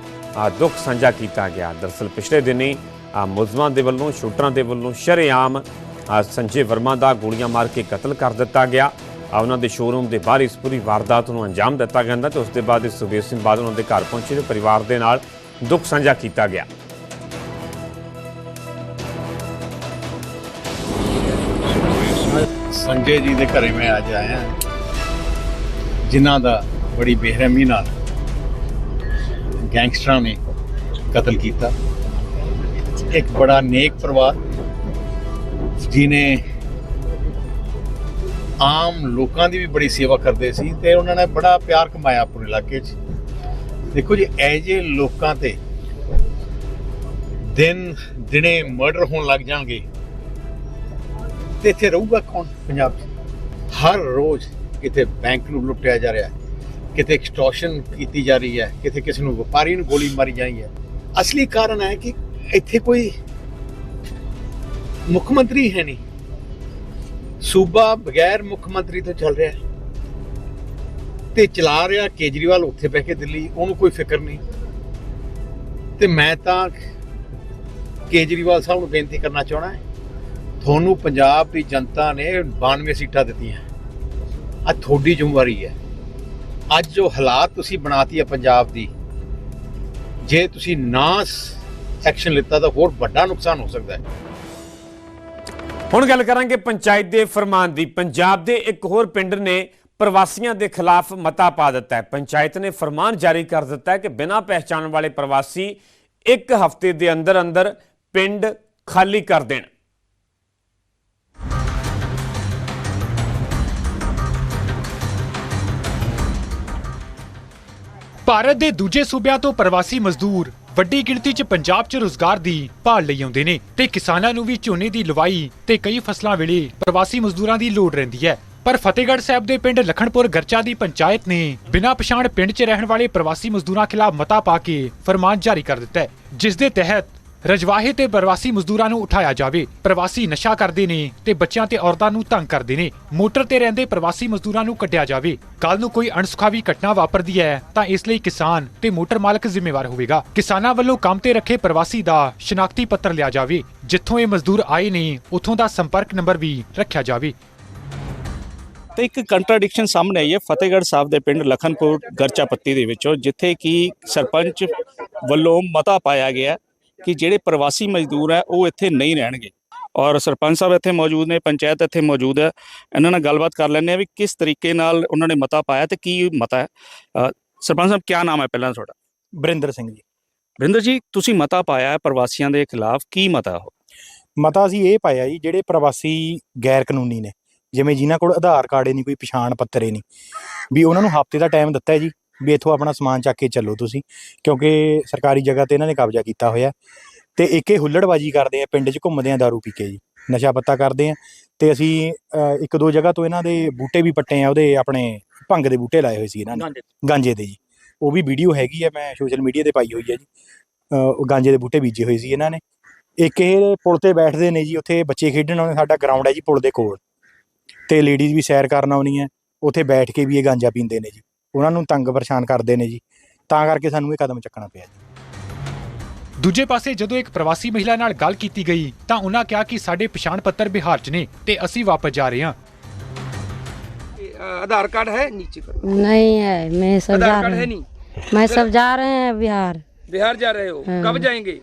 ਦੁੱਖ ਸਾਂਝਾ ਕੀਤਾ ਗਿਆ। ਦਰਸਲ ਪਿਛਲੇ ਦਿਨੀ ਮੁਲਜ਼ਮਾਂ ਦੇ ਵੱਲੋਂ, ਸ਼ੂਟਰਾਂ ਦੇ ਵੱਲੋਂ ਸ਼ਰੇਆਮ ਸੰਜੇ ਵਰਮਾ ਦਾ ਗੋਲੀਆਂ ਮਾਰ ਕੇ ਕਤਲ ਕਰ ਦਿੱਤਾ ਗਿਆ। ਉਹਨਾਂ ਦੇ ਸ਼ੋਰੂਮ ਦੇ ਬਾਹਰ ਇਸ ਪੂਰੀ ਵਾਰਦਾਤ ਨੂੰ ਅੰਜਾਮ ਦਿੱਤਾ ਗਿਆ ਤੇ ਉਸ ਦੇ ਬਾਅਦ ਇਸ ਸੁਖਬੀਰ ਸਿੰਘ ਬਾਦਲ ਉਹਨਾਂ ਦੇ ਘਰ ਪਹੁੰਚੇ ਤੇ ਪਰਿਵਾਰ ਦੇ ਨਾਲ ਦੁੱਖ ਸਾਂਝਾ ਕੀਤਾ ਗਿਆ। ਸੰਜੇ ਜੀ ਦੇ ਘਰੇ ਮੈਂ ਅੱਜ ਆਇਆ। ਜਿਨ੍ਹਾਂ ਦਾ ਬੜੀ ਬੇਰਹਿਮੀ ਨਾਲ ਗੈਂਗਸਟਰਾਂ ਨੇ ਕਤਲ ਕੀਤਾ। ਇੱਕ ਬੜਾ ਨੇਕ ਪਰਿਵਾਰ ਜਿਨੇ ਆਮ ਲੋਕਾਂ ਦੀ ਵੀ ਬੜੀ ਸੇਵਾ ਕਰਦੇ ਸੀ ਤੇ ਉਹਨਾਂ ਨੇ ਬੜਾ ਪਿਆਰ ਕਮਾਇਆ ਪੂਰੇ ਇਲਾਕੇ 'ਚ। ਦੇਖੋ ਜੀ ਐਜੇ ਲੋਕਾਂ ਤੇ ਦਿਨ ਦਿਨੇ ਮਰਡਰ ਹੋਣ ਲੱਗ ਜਾਣਗੇ, ਤੇ ਇੱਥੇ ਰਹੂਗਾ ਕੌਣ ਪੰਜਾਬ 'ਚ? ਹਰ ਰੋਜ਼ ਕਿਤੇ ਬੈਂਕ ਨੂੰ ਲੁੱਟਿਆ ਜਾ ਰਿਹਾ। ਹੈ ਕਿਤੇ ਐਕਸਟੋਰਸ਼ਨ ਕੀਤੀ ਜਾ ਰਹੀ ਹੈ, ਕਿਤੇ ਕਿਸੇ ਨੂੰ ਵਪਾਰੀ ਨੂੰ ਗੋਲੀ ਮਾਰੀ ਜਾਈ ਹੈ। ਅਸਲੀ ਕਾਰਨ ਹੈ ਕਿ ਇੱਥੇ ਕੋਈ ਮੁੱਖ ਮੰਤਰੀ ਹੈ ਨਹੀਂ। ਸੂਬਾ ਬਗੈਰ ਮੁੱਖ ਮੰਤਰੀ ਤੋਂ ਚੱਲ ਰਿਹਾ ਹੈ ਤੇ ਚਲਾ ਰਿਹਾ ਕੇਜਰੀਵਾਲ ਉੱਥੇ ਬਹਿ ਕੇ ਦਿੱਲੀ, ਉਹਨੂੰ ਕੋਈ ਫਿਕਰ ਨਹੀਂ। ਤੇ ਮੈਂ ਤਾਂ ਕੇਜਰੀਵਾਲ ਸਾਹਿਬ ਨੂੰ ਬੇਨਤੀ ਕਰਨਾ ਚਾਹਣਾ ਹੈ, ਤੁਹਾਨੂੰ ਪੰਜਾਬ ਦੀ ਜਨਤਾ ਨੇ 92 ਸੀਟਾਂ ਦਿੱਤੀਆਂ। ਅੱਜ ਤੁਹਾਡੀ ਜ਼ਿੰਮੇਵਾਰੀ ਹੈ। ਅੱਜ ਜੋ ਹਾਲਾਤ ਤੁਸੀਂ ਬਣਾਤੀ ਹੈ ਪੰਜਾਬ ਦੀ, ਜੇ ਤੁਸੀਂ ਨਾ ਐਕਸ਼ਨ ਲਿੱਤਾ ਤਾਂ ਹੋਰ ਵੱਡਾ ਨੁਕਸਾਨ ਹੋ ਸਕਦਾ ਹੈ। ਹੁਣ ਗੱਲ ਕਰਾਂਗੇ ਪੰਚਾਇਤ ਦੇ ਫਰਮਾਨ ਦੀ। ਪੰਜਾਬ ਦੇ ਇੱਕ ਹੋਰ ਪਿੰਡ ਨੇ ਪ੍ਰਵਾਸੀਆਂ ਦੇ ਖਿਲਾਫ ਮਤਾ ਪਾ ਦਿੱਤਾ ਹੈ। ਪੰਚਾਇਤ ਨੇ ਫਰਮਾਨ ਜਾਰੀ ਕਰ ਦਿੱਤਾ ਹੈ ਕਿ ਬਿਨਾਂ ਪਹਿਚਾਣ ਵਾਲੇ ਪ੍ਰਵਾਸੀ ਇੱਕ ਹਫ਼ਤੇ ਦੇ ਅੰਦਰ ਅੰਦਰ ਪਿੰਡ ਖਾਲੀ ਕਰ ਦੇਣ। ਭਾਰਤ ਦੇ ਦੂਜੇ ਸੂਬਿਆਂ ਤੋਂ ਪ੍ਰਵਾਸੀ ਮਜ਼ਦੂਰ ਵੱਡੀ ਗਿਣਤੀ 'ਚ ਪੰਜਾਬ 'ਚ ਰੋਜ਼ਗਾਰ ਦੀ ਭਾਲ ਲਈ ਆਉਂਦੇ ਨੇ ਤੇ ਕਿਸਾਨਾਂ ਨੂੰ ਵੀ ਝੋਨੇ ਦੀ ਲਵਾਈ ਤੇ ਕਈ ਫਸਲਾਂ ਵੇਲੇ ਪ੍ਰਵਾਸੀ ਮਜ਼ਦੂਰਾਂ ਦੀ ਲੋੜ ਰਹਿੰਦੀ ਹੈ। ਪਰ ਫਤਿਹਗੜ੍ਹ ਸਾਹਿਬ ਦੇ ਪਿੰਡ ਲਖਣਪੁਰ ਗਰਚਾ ਦੀ ਪੰਚਾਇਤ ਨੇ ਬਿਨਾਂ ਪਛਾਣ ਪਿੰਡ 'ਚ ਰਹਿਣ ਵਾਲੇ ਪ੍ਰਵਾਸੀ ਮਜ਼ਦੂਰਾਂ ਖਿਲਾਫ ਮਤਾ ਪਾ ਕੇ ਫਰਮਾਨ ਜਾਰੀ ਕਰ ਦਿੱਤਾ ਹੈ, ਜਿਸ ਦੇ ਤਹਿਤ ਰਜਵਾਹੇ ਤੇ ਪ੍ਰਵਾਸੀ ਮਜ਼ਦੂਰਾਂ ਨੂੰ ਉਠਾਇਆ ਜਾਵੇ। ਪ੍ਰਵਾਸੀ ਨਸ਼ਾ ਕਰਦੇ ਨੇ ਤੇ ਬੱਚਿਆਂ ਤੇ ਔਰਤਾਂ ਨੂੰ ਤੰਗ ਕਰਦੇ ਨੇ। ਮੋਟਰ ਤੇ ਰਹਿੰਦੇ ਪ੍ਰਵਾਸੀ ਮਜ਼ਦੂਰਾਂ ਨੂੰ ਕੱਢਿਆ ਜਾਵੇ। ਕੱਲ ਨੂੰ ਕੋਈ ਅਣਸੁਖਾਵੀ ਘਟਨਾ ਵਾਪਰਦੀ ਹੈ, ਤਾਂ ਇਸ ਲਈ ਕਿਸਾਨ ਤੇ ਮੋਟਰ ਮਾਲਕ ਜ਼ਿੰਮੇਵਾਰ ਹੋਵੇਗਾ। ਕਿਸਾਨਾਂ ਵੱਲੋਂ ਕੰਮ ਤੇ ਰੱਖੇ ਪ੍ਰਵਾਸੀ ਦਾ ਸ਼ਨਾਖਤੀ ਪੱਤਰ ਲਿਆ ਜਾਵੇ। ਜਿੱਥੋਂ ਇਹ ਮਜ਼ਦੂਰ ਆਏ ਨੇ, ਉੱਥੋਂ ਦਾ ਸੰਪਰਕ ਨੰਬਰ ਵੀ ਰੱਖਿਆ ਜਾਵੇ। ਤੇ ਇੱਕ ਕੰਟਰਾਡਿਕਸ਼ਨ ਸਾਹਮਣੇ ਆਈ ਹੈ, ਫਤਿਹਗੜ੍ਹ ਸਾਹਿਬ ਦੇ ਪਿੰਡ ਲਖਨਪੁਰ ਗਰਚਾਪੱਤੀ ਦੇ ਵਿੱਚੋਂ, ਜਿੱਥੇ ਕਿ ਸਰਪੰਚ ਵੱਲੋਂ ਮਤਾ ਪਾਇਆ ਗਿਆ ਕਿ ਜਿਹੜੇ ਪ੍ਰਵਾਸੀ ਮਜ਼ਦੂਰ ਹੈ ਉਹ ਇੱਥੇ ਨਹੀਂ ਰਹਿਣਗੇ। ਔਰ ਸਰਪੰਚ ਸਾਹਿਬ ਇੱਥੇ ਮੌਜੂਦ ਨੇ ਪੰਚਾਇਤ ਇੱਥੇ ਮੌਜੂਦ ਹੈ। ਇਹਨਾਂ ਨਾਲ ਗੱਲਬਾਤ ਕਰ ਲੈਂਦੇ ਆ ਵੀ ਕਿਸ ਤਰੀਕੇ ਨਾਲ ਉਹਨਾਂ ਨੇ ਮਤਾ ਪਾਇਆ ਤੇ ਕੀ ਮਤਾ ਹੈ। ਸਰਪੰਚ ਸਾਹਿਬ ਕੀ ਨਾਮ ਹੈ ਪਹਿਲਾਂ ਤੁਹਾਡਾ? ਬਰਿੰਦਰ ਸਿੰਘ ਜੀ। ਵਰਿੰਦਰ ਜੀ ਤੁਸੀਂ ਮਤਾ ਪਾਇਆ ਹੈ ਪ੍ਰਵਾਸੀਆਂ ਦੇ ਖਿਲਾਫ ਕੀ ਮਤਾ ਉਹ? ਮਤਾ ਅਸੀਂ ਇਹ ਪਾਇਆ ਜੀ ਜਿਹੜੇ ਪ੍ਰਵਾਸੀ ਗੈਰ ਕਾਨੂੰਨੀ ਨੇ ਜਿਵੇਂ ਜਿਨ੍ਹਾਂ ਕੋਲ ਆਧਾਰ ਕਾਰਡ ਹੀ ਨਹੀਂ ਕੋਈ ਪਛਾਣ ਪੱਤਰ ਹੀ ਨਹੀਂ ਵੀ ਉਹਨਾਂ ਨੂੰ ਹਫ਼ਤੇ ਦਾ ਟਾਈਮ ਦਿੱਤਾ ਹੈ ਜੀ। ਵੀ ਇੱਥੋਂ ਆਪਣਾ ਸਮਾਨ ਚੱਕ ਕੇ ਚੱਲੋ ਤੁਸੀਂ ਕਿਉਂਕਿ ਸਰਕਾਰੀ ਜਗ੍ਹਾ ਤੇ ਇਹਨਾਂ ਨੇ ਕਬਜ਼ਾ ਕੀਤਾ ਹੋਇਆ। ਤੇ ਇੱਕ ਇਹ ਹੁੱਲੜਬਾਜੀ ਕਰਦੇ ਆ ਪਿੰਡ 'ਚ ਘੁੰਮਦੇ ਆ दारू ਪੀ ਕੇ ਜੀ ਨਸ਼ਾ ਪੱਤਾ ਕਰਦੇ ਆ। ਤੇ ਅਸੀਂ ਇੱਕ ਦੋ ਜਗ੍ਹਾ ਤੋਂ ਇਹਨਾਂ ਦੇ ਬੂਟੇ ਵੀ ਪੱਟੇ ਆ ਉਹਦੇ ਆਪਣੇ ਭੰਗ ਦੇ ਬੂਟੇ ਲਾਏ ਹੋਏ ਸੀ ਇਹਨਾਂ ਨੇ। ਗਾਂਜੇ ਦੇ। ਜੀ। ਉਹ ਵੀ ਵੀਡੀਓ ਹੈਗੀ ਆ ਮੈਂ ਸੋਸ਼ਲ ਮੀਡੀਆ ਤੇ ਪਾਈ ਹੋਈ ਹੈ ਜੀ। ਉਹ ਗਾਂਜੇ ਦੇ ਬੂਟੇ ਬੀਜੇ ਹੋਏ ਸੀ ਇਹਨਾਂ ਨੇ। ਇੱਕ ਇਹ ਪੁਲ ਤੇ ਬੈਠਦੇ ਨੇ ਜੀ ਉੱਥੇ ਬੱਚੇ ਖੇਡਣ ਆਉਂਦੇ ਸਾਡਾ ਗਰਾਊਂਡ ਹੈ ਜੀ ਪੁਲ ਦੇ ਕੋਲ। ਤੇ ਲੇਡੀਜ਼ ਵੀ ਸੈਰ ਕਰਨ ਆਉਣੀਆਂ ਉੱਥੇ ਬੈਠ ਕੇ ਵੀ ਇਹ ਗਾਂਜਾ ਪੀਂਦੇ ਨੇ ਜੀ। ਉਹਨਾਂ ਨੂੰ ਤੰਗ ਪਰੇਸ਼ਾਨ ਕਰਦੇ ਨੇ ਜੀ ਤਾਂ ਕਰਕੇ ਸਾਨੂੰ ਇਹ ਕਦਮ ਚੱਕਣਾ ਪਿਆ ਜੀ ਦੂਜੇ ਪਾਸੇ ਜਦੋਂ ਇੱਕ ਪ੍ਰਵਾਸੀ ਮਹਿਲਾ ਨਾਲ ਗੱਲ ਕੀਤੀ ਗਈ ਤਾਂ ਉਹਨਾਂ ਕਿਹਾ ਕਿ ਸਾਡੇ ਪਛਾਣ ਪੱਤਰ ਬਿਹਾਰ 'ਚ ਨੇ ਤੇ ਅਸੀਂ ਵਾਪਸ ਜਾ ਰਹੇ ਹਾਂ आधार कार्ड है नीचे करो नहीं है मैं सब जा आधार कार्ड रहे है हैं नहीं मैं सब जा रहे हैं बिहार बिहार जा रहे हो हाँ। कब जाएंगे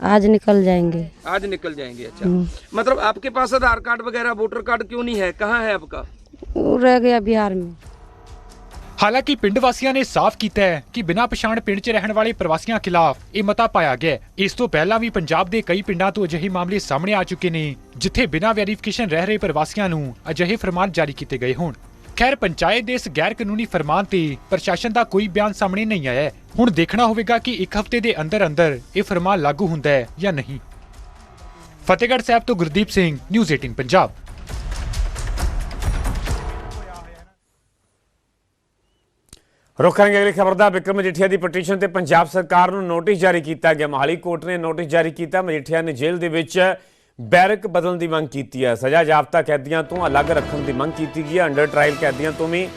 आज निकल जाएंगे आज निकल जाएंगे अच्छा हम्म। मतलब आपके पास आधार कार्ड वगैरह वोटर कार्ड क्यों नहीं है कहाँ है आपका वो रह गया बिहार में ਹਾਲਾਂਕਿ ਪਿੰਡ ਵਾਸੀਆਂ ਨੇ ਸਾਫ਼ ਕੀਤਾ ਹੈ ਕਿ ਬਿਨਾਂ ਪਛਾਣ ਪਿੰਡ 'ਚ ਰਹਿਣ ਵਾਲੇ ਪ੍ਰਵਾਸੀਆਂ ਖਿਲਾਫ ਇਹ ਮਤਾ ਪਾਇਆ ਗਿਆ ਇਸ ਤੋਂ ਪਹਿਲਾਂ ਵੀ ਪੰਜਾਬ ਦੇ ਕਈ ਪਿੰਡਾਂ ਤੋਂ ਅਜਿਹੇ ਮਾਮਲੇ ਸਾਹਮਣੇ ਆ ਚੁੱਕੇ ਨੇ, ਜਿੱਥੇ ਬਿਨਾਂ ਵੈਰੀਫਿਕੇਸ਼ਨ ਰਹਿ ਰਹੇ ਪ੍ਰਵਾਸੀਆਂ ਨੂੰ ਅਜਿਹੇ ਫਰਮਾਨ ਜਾਰੀ ਕੀਤੇ ਗਏ ਹੋਣ। ਖੈਰ, ਪੰਚਾਇਤ ਦੇ ਇਸ ਗੈਰ ਕਾਨੂੰਨੀ ਫਰਮਾਨ ਤੇ ਪ੍ਰਸ਼ਾਸਨ ਦਾ ਕੋਈ ਬਿਆਨ ਸਾਹਮਣੇ ਨਹੀਂ ਆਇਆ ਹੈ। ਹੁਣ ਦੇਖਣਾ ਹੋਵੇਗਾ ਕਿ ਇੱਕ ਹਫ਼ਤੇ ਦੇ ਅੰਦਰ ਅੰਦਰ ਇਹ ਫਰਮਾਨ ਲਾਗੂ ਹੁੰਦਾ ਹੈ ਜਾਂ ਨਹੀਂ। ਫਤਿਹਗੜ੍ਹ ਸਾਹਿਬ ਤੋਂ ਗੁਰਦੀਪ ਸਿੰਘ, ਨਿਊਜ਼ 18 ਪੰਜਾਬ। ਰੁਕ ਕਰਾਂਗੇ ਅਗਲੀ ਖਬਰ ਦਾ। ਵਿਕਰਮ ਮਜੀਠੀਆ ਦੀ ਪਟੀਸ਼ਨ ਤੇ ਪੰਜਾਬ ਸਰਕਾਰ ਨੂੰ ਨੋਟਿਸ ਜਾਰੀ ਕੀਤਾ ਗਿਆ। ਮਹਾਲੀ ਕੋਰਟ ਨੇ ਨੋਟਿਸ ਜਾਰੀ ਕੀਤਾ। ਮਜੀਠੀਆ ਨੇ ਜੇਲ੍ਹ ਦੇ ਵਿੱਚ ਬੈਰਕ ਬਦਲਣ ਦੀ ਮੰਗ ਕੀਤੀ ਹੈ। ਸਜ਼ਾ ਜਾਬਤਾ ਕੈਦੀਆਂ ਤੋਂ ਅਲੱਗ ਰੱਖਣ ਦੀ ਮੰਗ ਕੀਤੀ ਗਈ ਹੈ। ਅੰਡਰ ਟ੍ਰਾਇਲ ਕੈਦੀਆਂ ਤੋਂ ਵੀ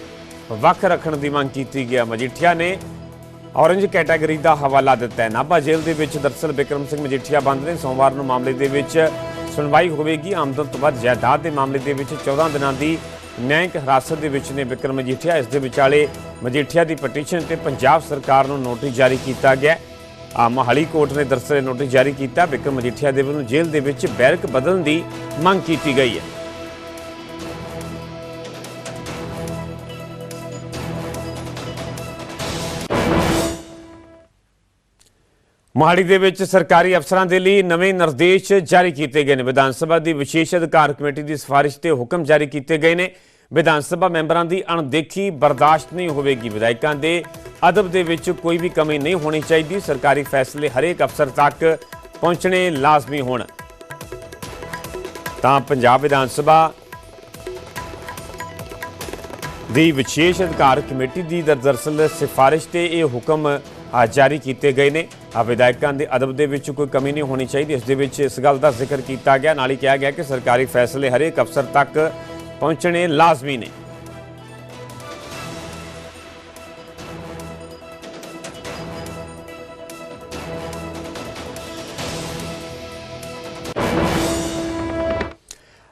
ਵੱਖ ਰੱਖਣ ਦੀ ਮੰਗ ਕੀਤੀ ਗਈ ਹੈ। ਮਜੀਠੀਆ ਨੇ ਔਰੰਜ ਕੈਟਾਗਰੀ ਦਾ ਹਵਾਲਾ ਦਿੱਤਾ ਹੈ। ਨਾਭਾ ਜੇਲ੍ਹ ਦੇ ਵਿੱਚ ਦਰਸਲ ਬਿਕਰਮ ਸਿੰਘ ਮਜੀਠੀਆ ਬੰਦ ਨੇ। ਸੋਮਵਾਰ ਨੂੰ ਮਾਮਲੇ ਦੇ ਵਿੱਚ ਸੁਣਵਾਈ ਹੋਵੇਗੀ। ਆਮਦਨ ਤੋਂ ਵੱਧ ਜਾਇਦਾਦ ਦੇ ਮਾਮਲੇ ਦੇ ਵਿੱਚ 14 ਦਿਨਾਂ ਦੀ ਨਿਆਂਇਕ ਹਿਰਾਸਤ ਦੇ ਵਿੱਚ ਨੇ ਬਿਕਰਮ ਮਜੀਠੀਆ। ਇਸ ਦੇ ਵਿਚਾਲੇ ਮਜੀਠੀਆ ਦੀ ਪਟੀਸ਼ਨ ਤੇ ਪੰਜਾਬ ਸਰਕਾਰ ਨੂੰ ਨੋਟਿਸ ਜਾਰੀ ਕੀਤਾ ਗਿਆ। ਆ ਮਹਾਲੀ ਕੋਰਟ ਨੇ ਦਰਸਲ ਨੋਟਿਸ ਜਾਰੀ ਕੀਤਾ। ਬਿਕਰਮ ਮਜੀਠੀਆ ਦੇ ਵੱਲੋਂ ਜੇਲ੍ਹ ਦੇ ਵਿੱਚ ਬੈਰਕ ਬਦਲਣ ਦੀ ਮੰਗ ਕੀਤੀ ਗਈ ਹੈ। ਮੋਹਾਲੀ ਦੇ ਵਿੱਚ ਸਰਕਾਰੀ ਅਫਸਰਾਂ ਦੇ ਲਈ ਨਵੇਂ ਨਿਰਦੇਸ਼ ਜਾਰੀ ਕੀਤੇ ਗਏ ਨੇ। ਵਿਧਾਨ ਸਭਾ ਦੀ ਵਿਸ਼ੇਸ਼ ਅਧਿਕਾਰ ਕਮੇਟੀ ਦੀ ਸਿਫਾਰਿਸ਼ ਤੇ ਹੁਕਮ ਜਾਰੀ ਕੀਤੇ ਗਏ ਨੇ। ਵਿਧਾਨ ਸਭਾ ਮੈਂਬਰਾਂ ਦੀ ਅਣਦੇਖੀ ਬਰਦਾਸ਼ਤ ਨਹੀਂ ਹੋਵੇਗੀ। ਵਿਧਾਇਕਾਂ ਦੇ ਅਦਬ ਦੇ ਵਿੱਚ ਕੋਈ ਵੀ ਕਮੀ ਨਹੀਂ ਹੋਣੀ ਚਾਹੀਦੀ। ਸਰਕਾਰੀ ਫੈਸਲੇ ਹਰੇਕ ਅਫਸਰ ਤੱਕ ਪਹੁੰਚਣੇ ਲਾਜ਼ਮੀ ਹੋਣ। ਤਾਂ ਪੰਜਾਬ ਵਿਧਾਨ ਸਭਾ ਦੀ ਵਿਸ਼ੇਸ਼ ਅਧਿਕਾਰ ਕਮੇਟੀ ਦੀ ਦਰ- ਦਰਅਸਲ ਸਿਫਾਰਿਸ਼ ਤੇ ਇਹ ਹੁਕਮ ਜਾਰੀ ਕੀਤੇ ਗਏ ਨੇ। ਆ ਵਿਧਾਇਕਾਂ ਦੇ ਅਦਬ ਦੇ ਵਿੱਚ ਕੋਈ ਕਮੀ ਨਹੀਂ ਹੋਣੀ ਚਾਹੀਦੀ। ਇਸ ਦੇ ਵਿੱਚ ਇਸ ਗੱਲ ਦਾ ਜ਼ਿਕਰ ਕੀਤਾ ਗਿਆ। ਨਾਲ ਹੀ ਕਿਹਾ ਗਿਆ ਕਿ ਸਰਕਾਰੀ ਫੈਸਲੇ ਹਰੇਕ ਅਫਸਰ ਤੱਕ ਪਹੁੰਚਣੇ ਲਾਜ਼ਮੀ ਨੇ।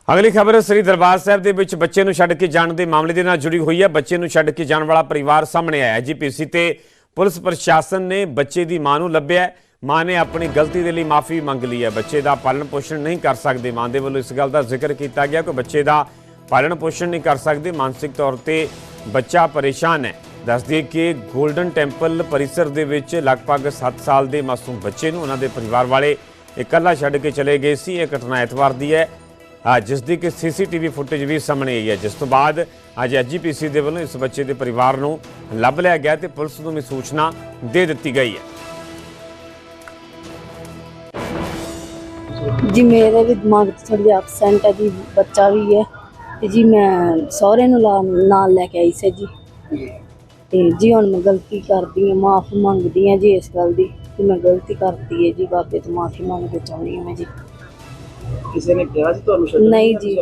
ਅਗਲੀ ਖਬਰ ਸ੍ਰੀ ਦਰਬਾਰ ਸਾਹਿਬ ਦੇ ਵਿੱਚ ਬੱਚੇ ਨੂੰ ਛੱਡ ਕੇ ਜਾਣ ਦੇ ਮਾਮਲੇ ਦੇ ਨਾਲ ਜੁੜੀ ਹੋਈ ਹੈ। ਬੱਚੇ ਨੂੰ ਛੱਡ ਕੇ ਜਾਣ ਵਾਲਾ ਪਰਿਵਾਰ ਸਾਹਮਣੇ ਆਇਆ ਹੈ। ਜੀਪੀਸੀ ਤੇ ਪੁਲਿਸ ਪ੍ਰਸ਼ਾਸਨ ਨੇ ਬੱਚੇ ਦੀ ਮਾਂ ਨੂੰ ਲੱਭਿਆ। ਮਾਂ ਨੇ ਆਪਣੀ ਗਲਤੀ ਦੇ ਲਈ ਮਾਫੀ ਮੰਗ ਲਈ ਹੈ। ਬੱਚੇ ਦਾ ਪਾਲਣ ਪੋਸ਼ਣ ਨਹੀਂ ਕਰ ਸਕਦੇ। ਮਾਂ ਦੇ ਵੱਲੋਂ ਇਸ ਗੱਲ ਦਾ ਜ਼ਿਕਰ ਕੀਤਾ ਗਿਆ ਕਿ ਬੱਚੇ ਦਾ ਪਾਲਣ ਪੋਸ਼ਣ ਨਹੀਂ ਕਰ ਸਕਦੇ। ਮਾਨਸਿਕ ਤੌਰ ਤੇ ਬੱਚਾ ਪਰੇਸ਼ਾਨ ਹੈ। ਦੱਸ ਦਈਏ ਕਿ 골ਡਨ ਟੈਂਪਲ ਪਰਿਸਰ ਦੇ ਵਿੱਚ ਲਗਭਗ 7 ਸਾਲ ਦੇ ਮਾਸੂਮ ਬੱਚੇ ਨੂੰ ਉਹਨਾਂ ਦੇ ਪਰਿਵਾਰ ਵਾਲੇ ਇਕੱਲਾ ਛੱਡ ਕੇ ਚਲੇ ਗਏ ਸੀ। ਇਹ ਘਟਨਾ ਐਤਵਾਰ ਦੀ ਹੈ। ਜਿਸ ਦੀ ਕਿ ਸੀਸੀਟੀਵੀ ਫੁਟੇਜ ਵੀ ਸਾਹਮਣੇ ਆਈ ਹੈ। ਜਿਸ ਤੋਂ ਬਾਅਦ ਅੱਜ ਐਜੀਪੀਸੀ ਦੇ ਵੱਲੋਂ ਇਸ ਬੱਚੇ ਦੇ ਪਰਿਵਾਰ ਨੂੰ ਲੱਭ ਲਿਆ ਗਿਆ ਤੇ ਪੁਲਿਸ ਨੂੰ ਵੀ ਸੂਚਨਾ ਦੇ ਦਿੱਤੀ ਗਈ ਹੈ। ਜੀ, ਮੇਰੇ ਵੀ ਦਿਮਾਗ 'ਚ ਥੋੜੀ ਐਬਸੈਂਟ ਹੈ ਜੀ, ਬੱਚਾ ਵੀ ਹੈ। ਤੇ ਜੀ, ਮੈਂ ਸਹੁਰੇ ਨੂੰ ਲਾ- ਨਾਲ ਲੈ ਕੇ ਆਈ ਸੀ ਜੀ। ਤੇ ਜੀ, ਹੁਣ ਮੈਂ ਗਲਤੀ ਕਰਦੀ ਹਾਂ, ਮਾਫੀ ਮੰਗਦੀ ਹਾਂ ਜੀ ਇਸ ਗੱਲ ਦੀ ਕਿ ਮੈਂ ਗਲਤੀ ਕਰਤੀ ਹੈ ਜੀ, ਬਾਬੇ ਤੋਂ ਮਾਫੀ ਮੰਗਦੇ ਚਾਹੁੰਦੀ ਹਾਂ ਮੈਂ ਜੀ। ਕਿਸੇ ਨੇ ਕਿਹਾ ਸੀ ਤੁਹਾਨੂੰ ਨਹੀਂ ਜੀ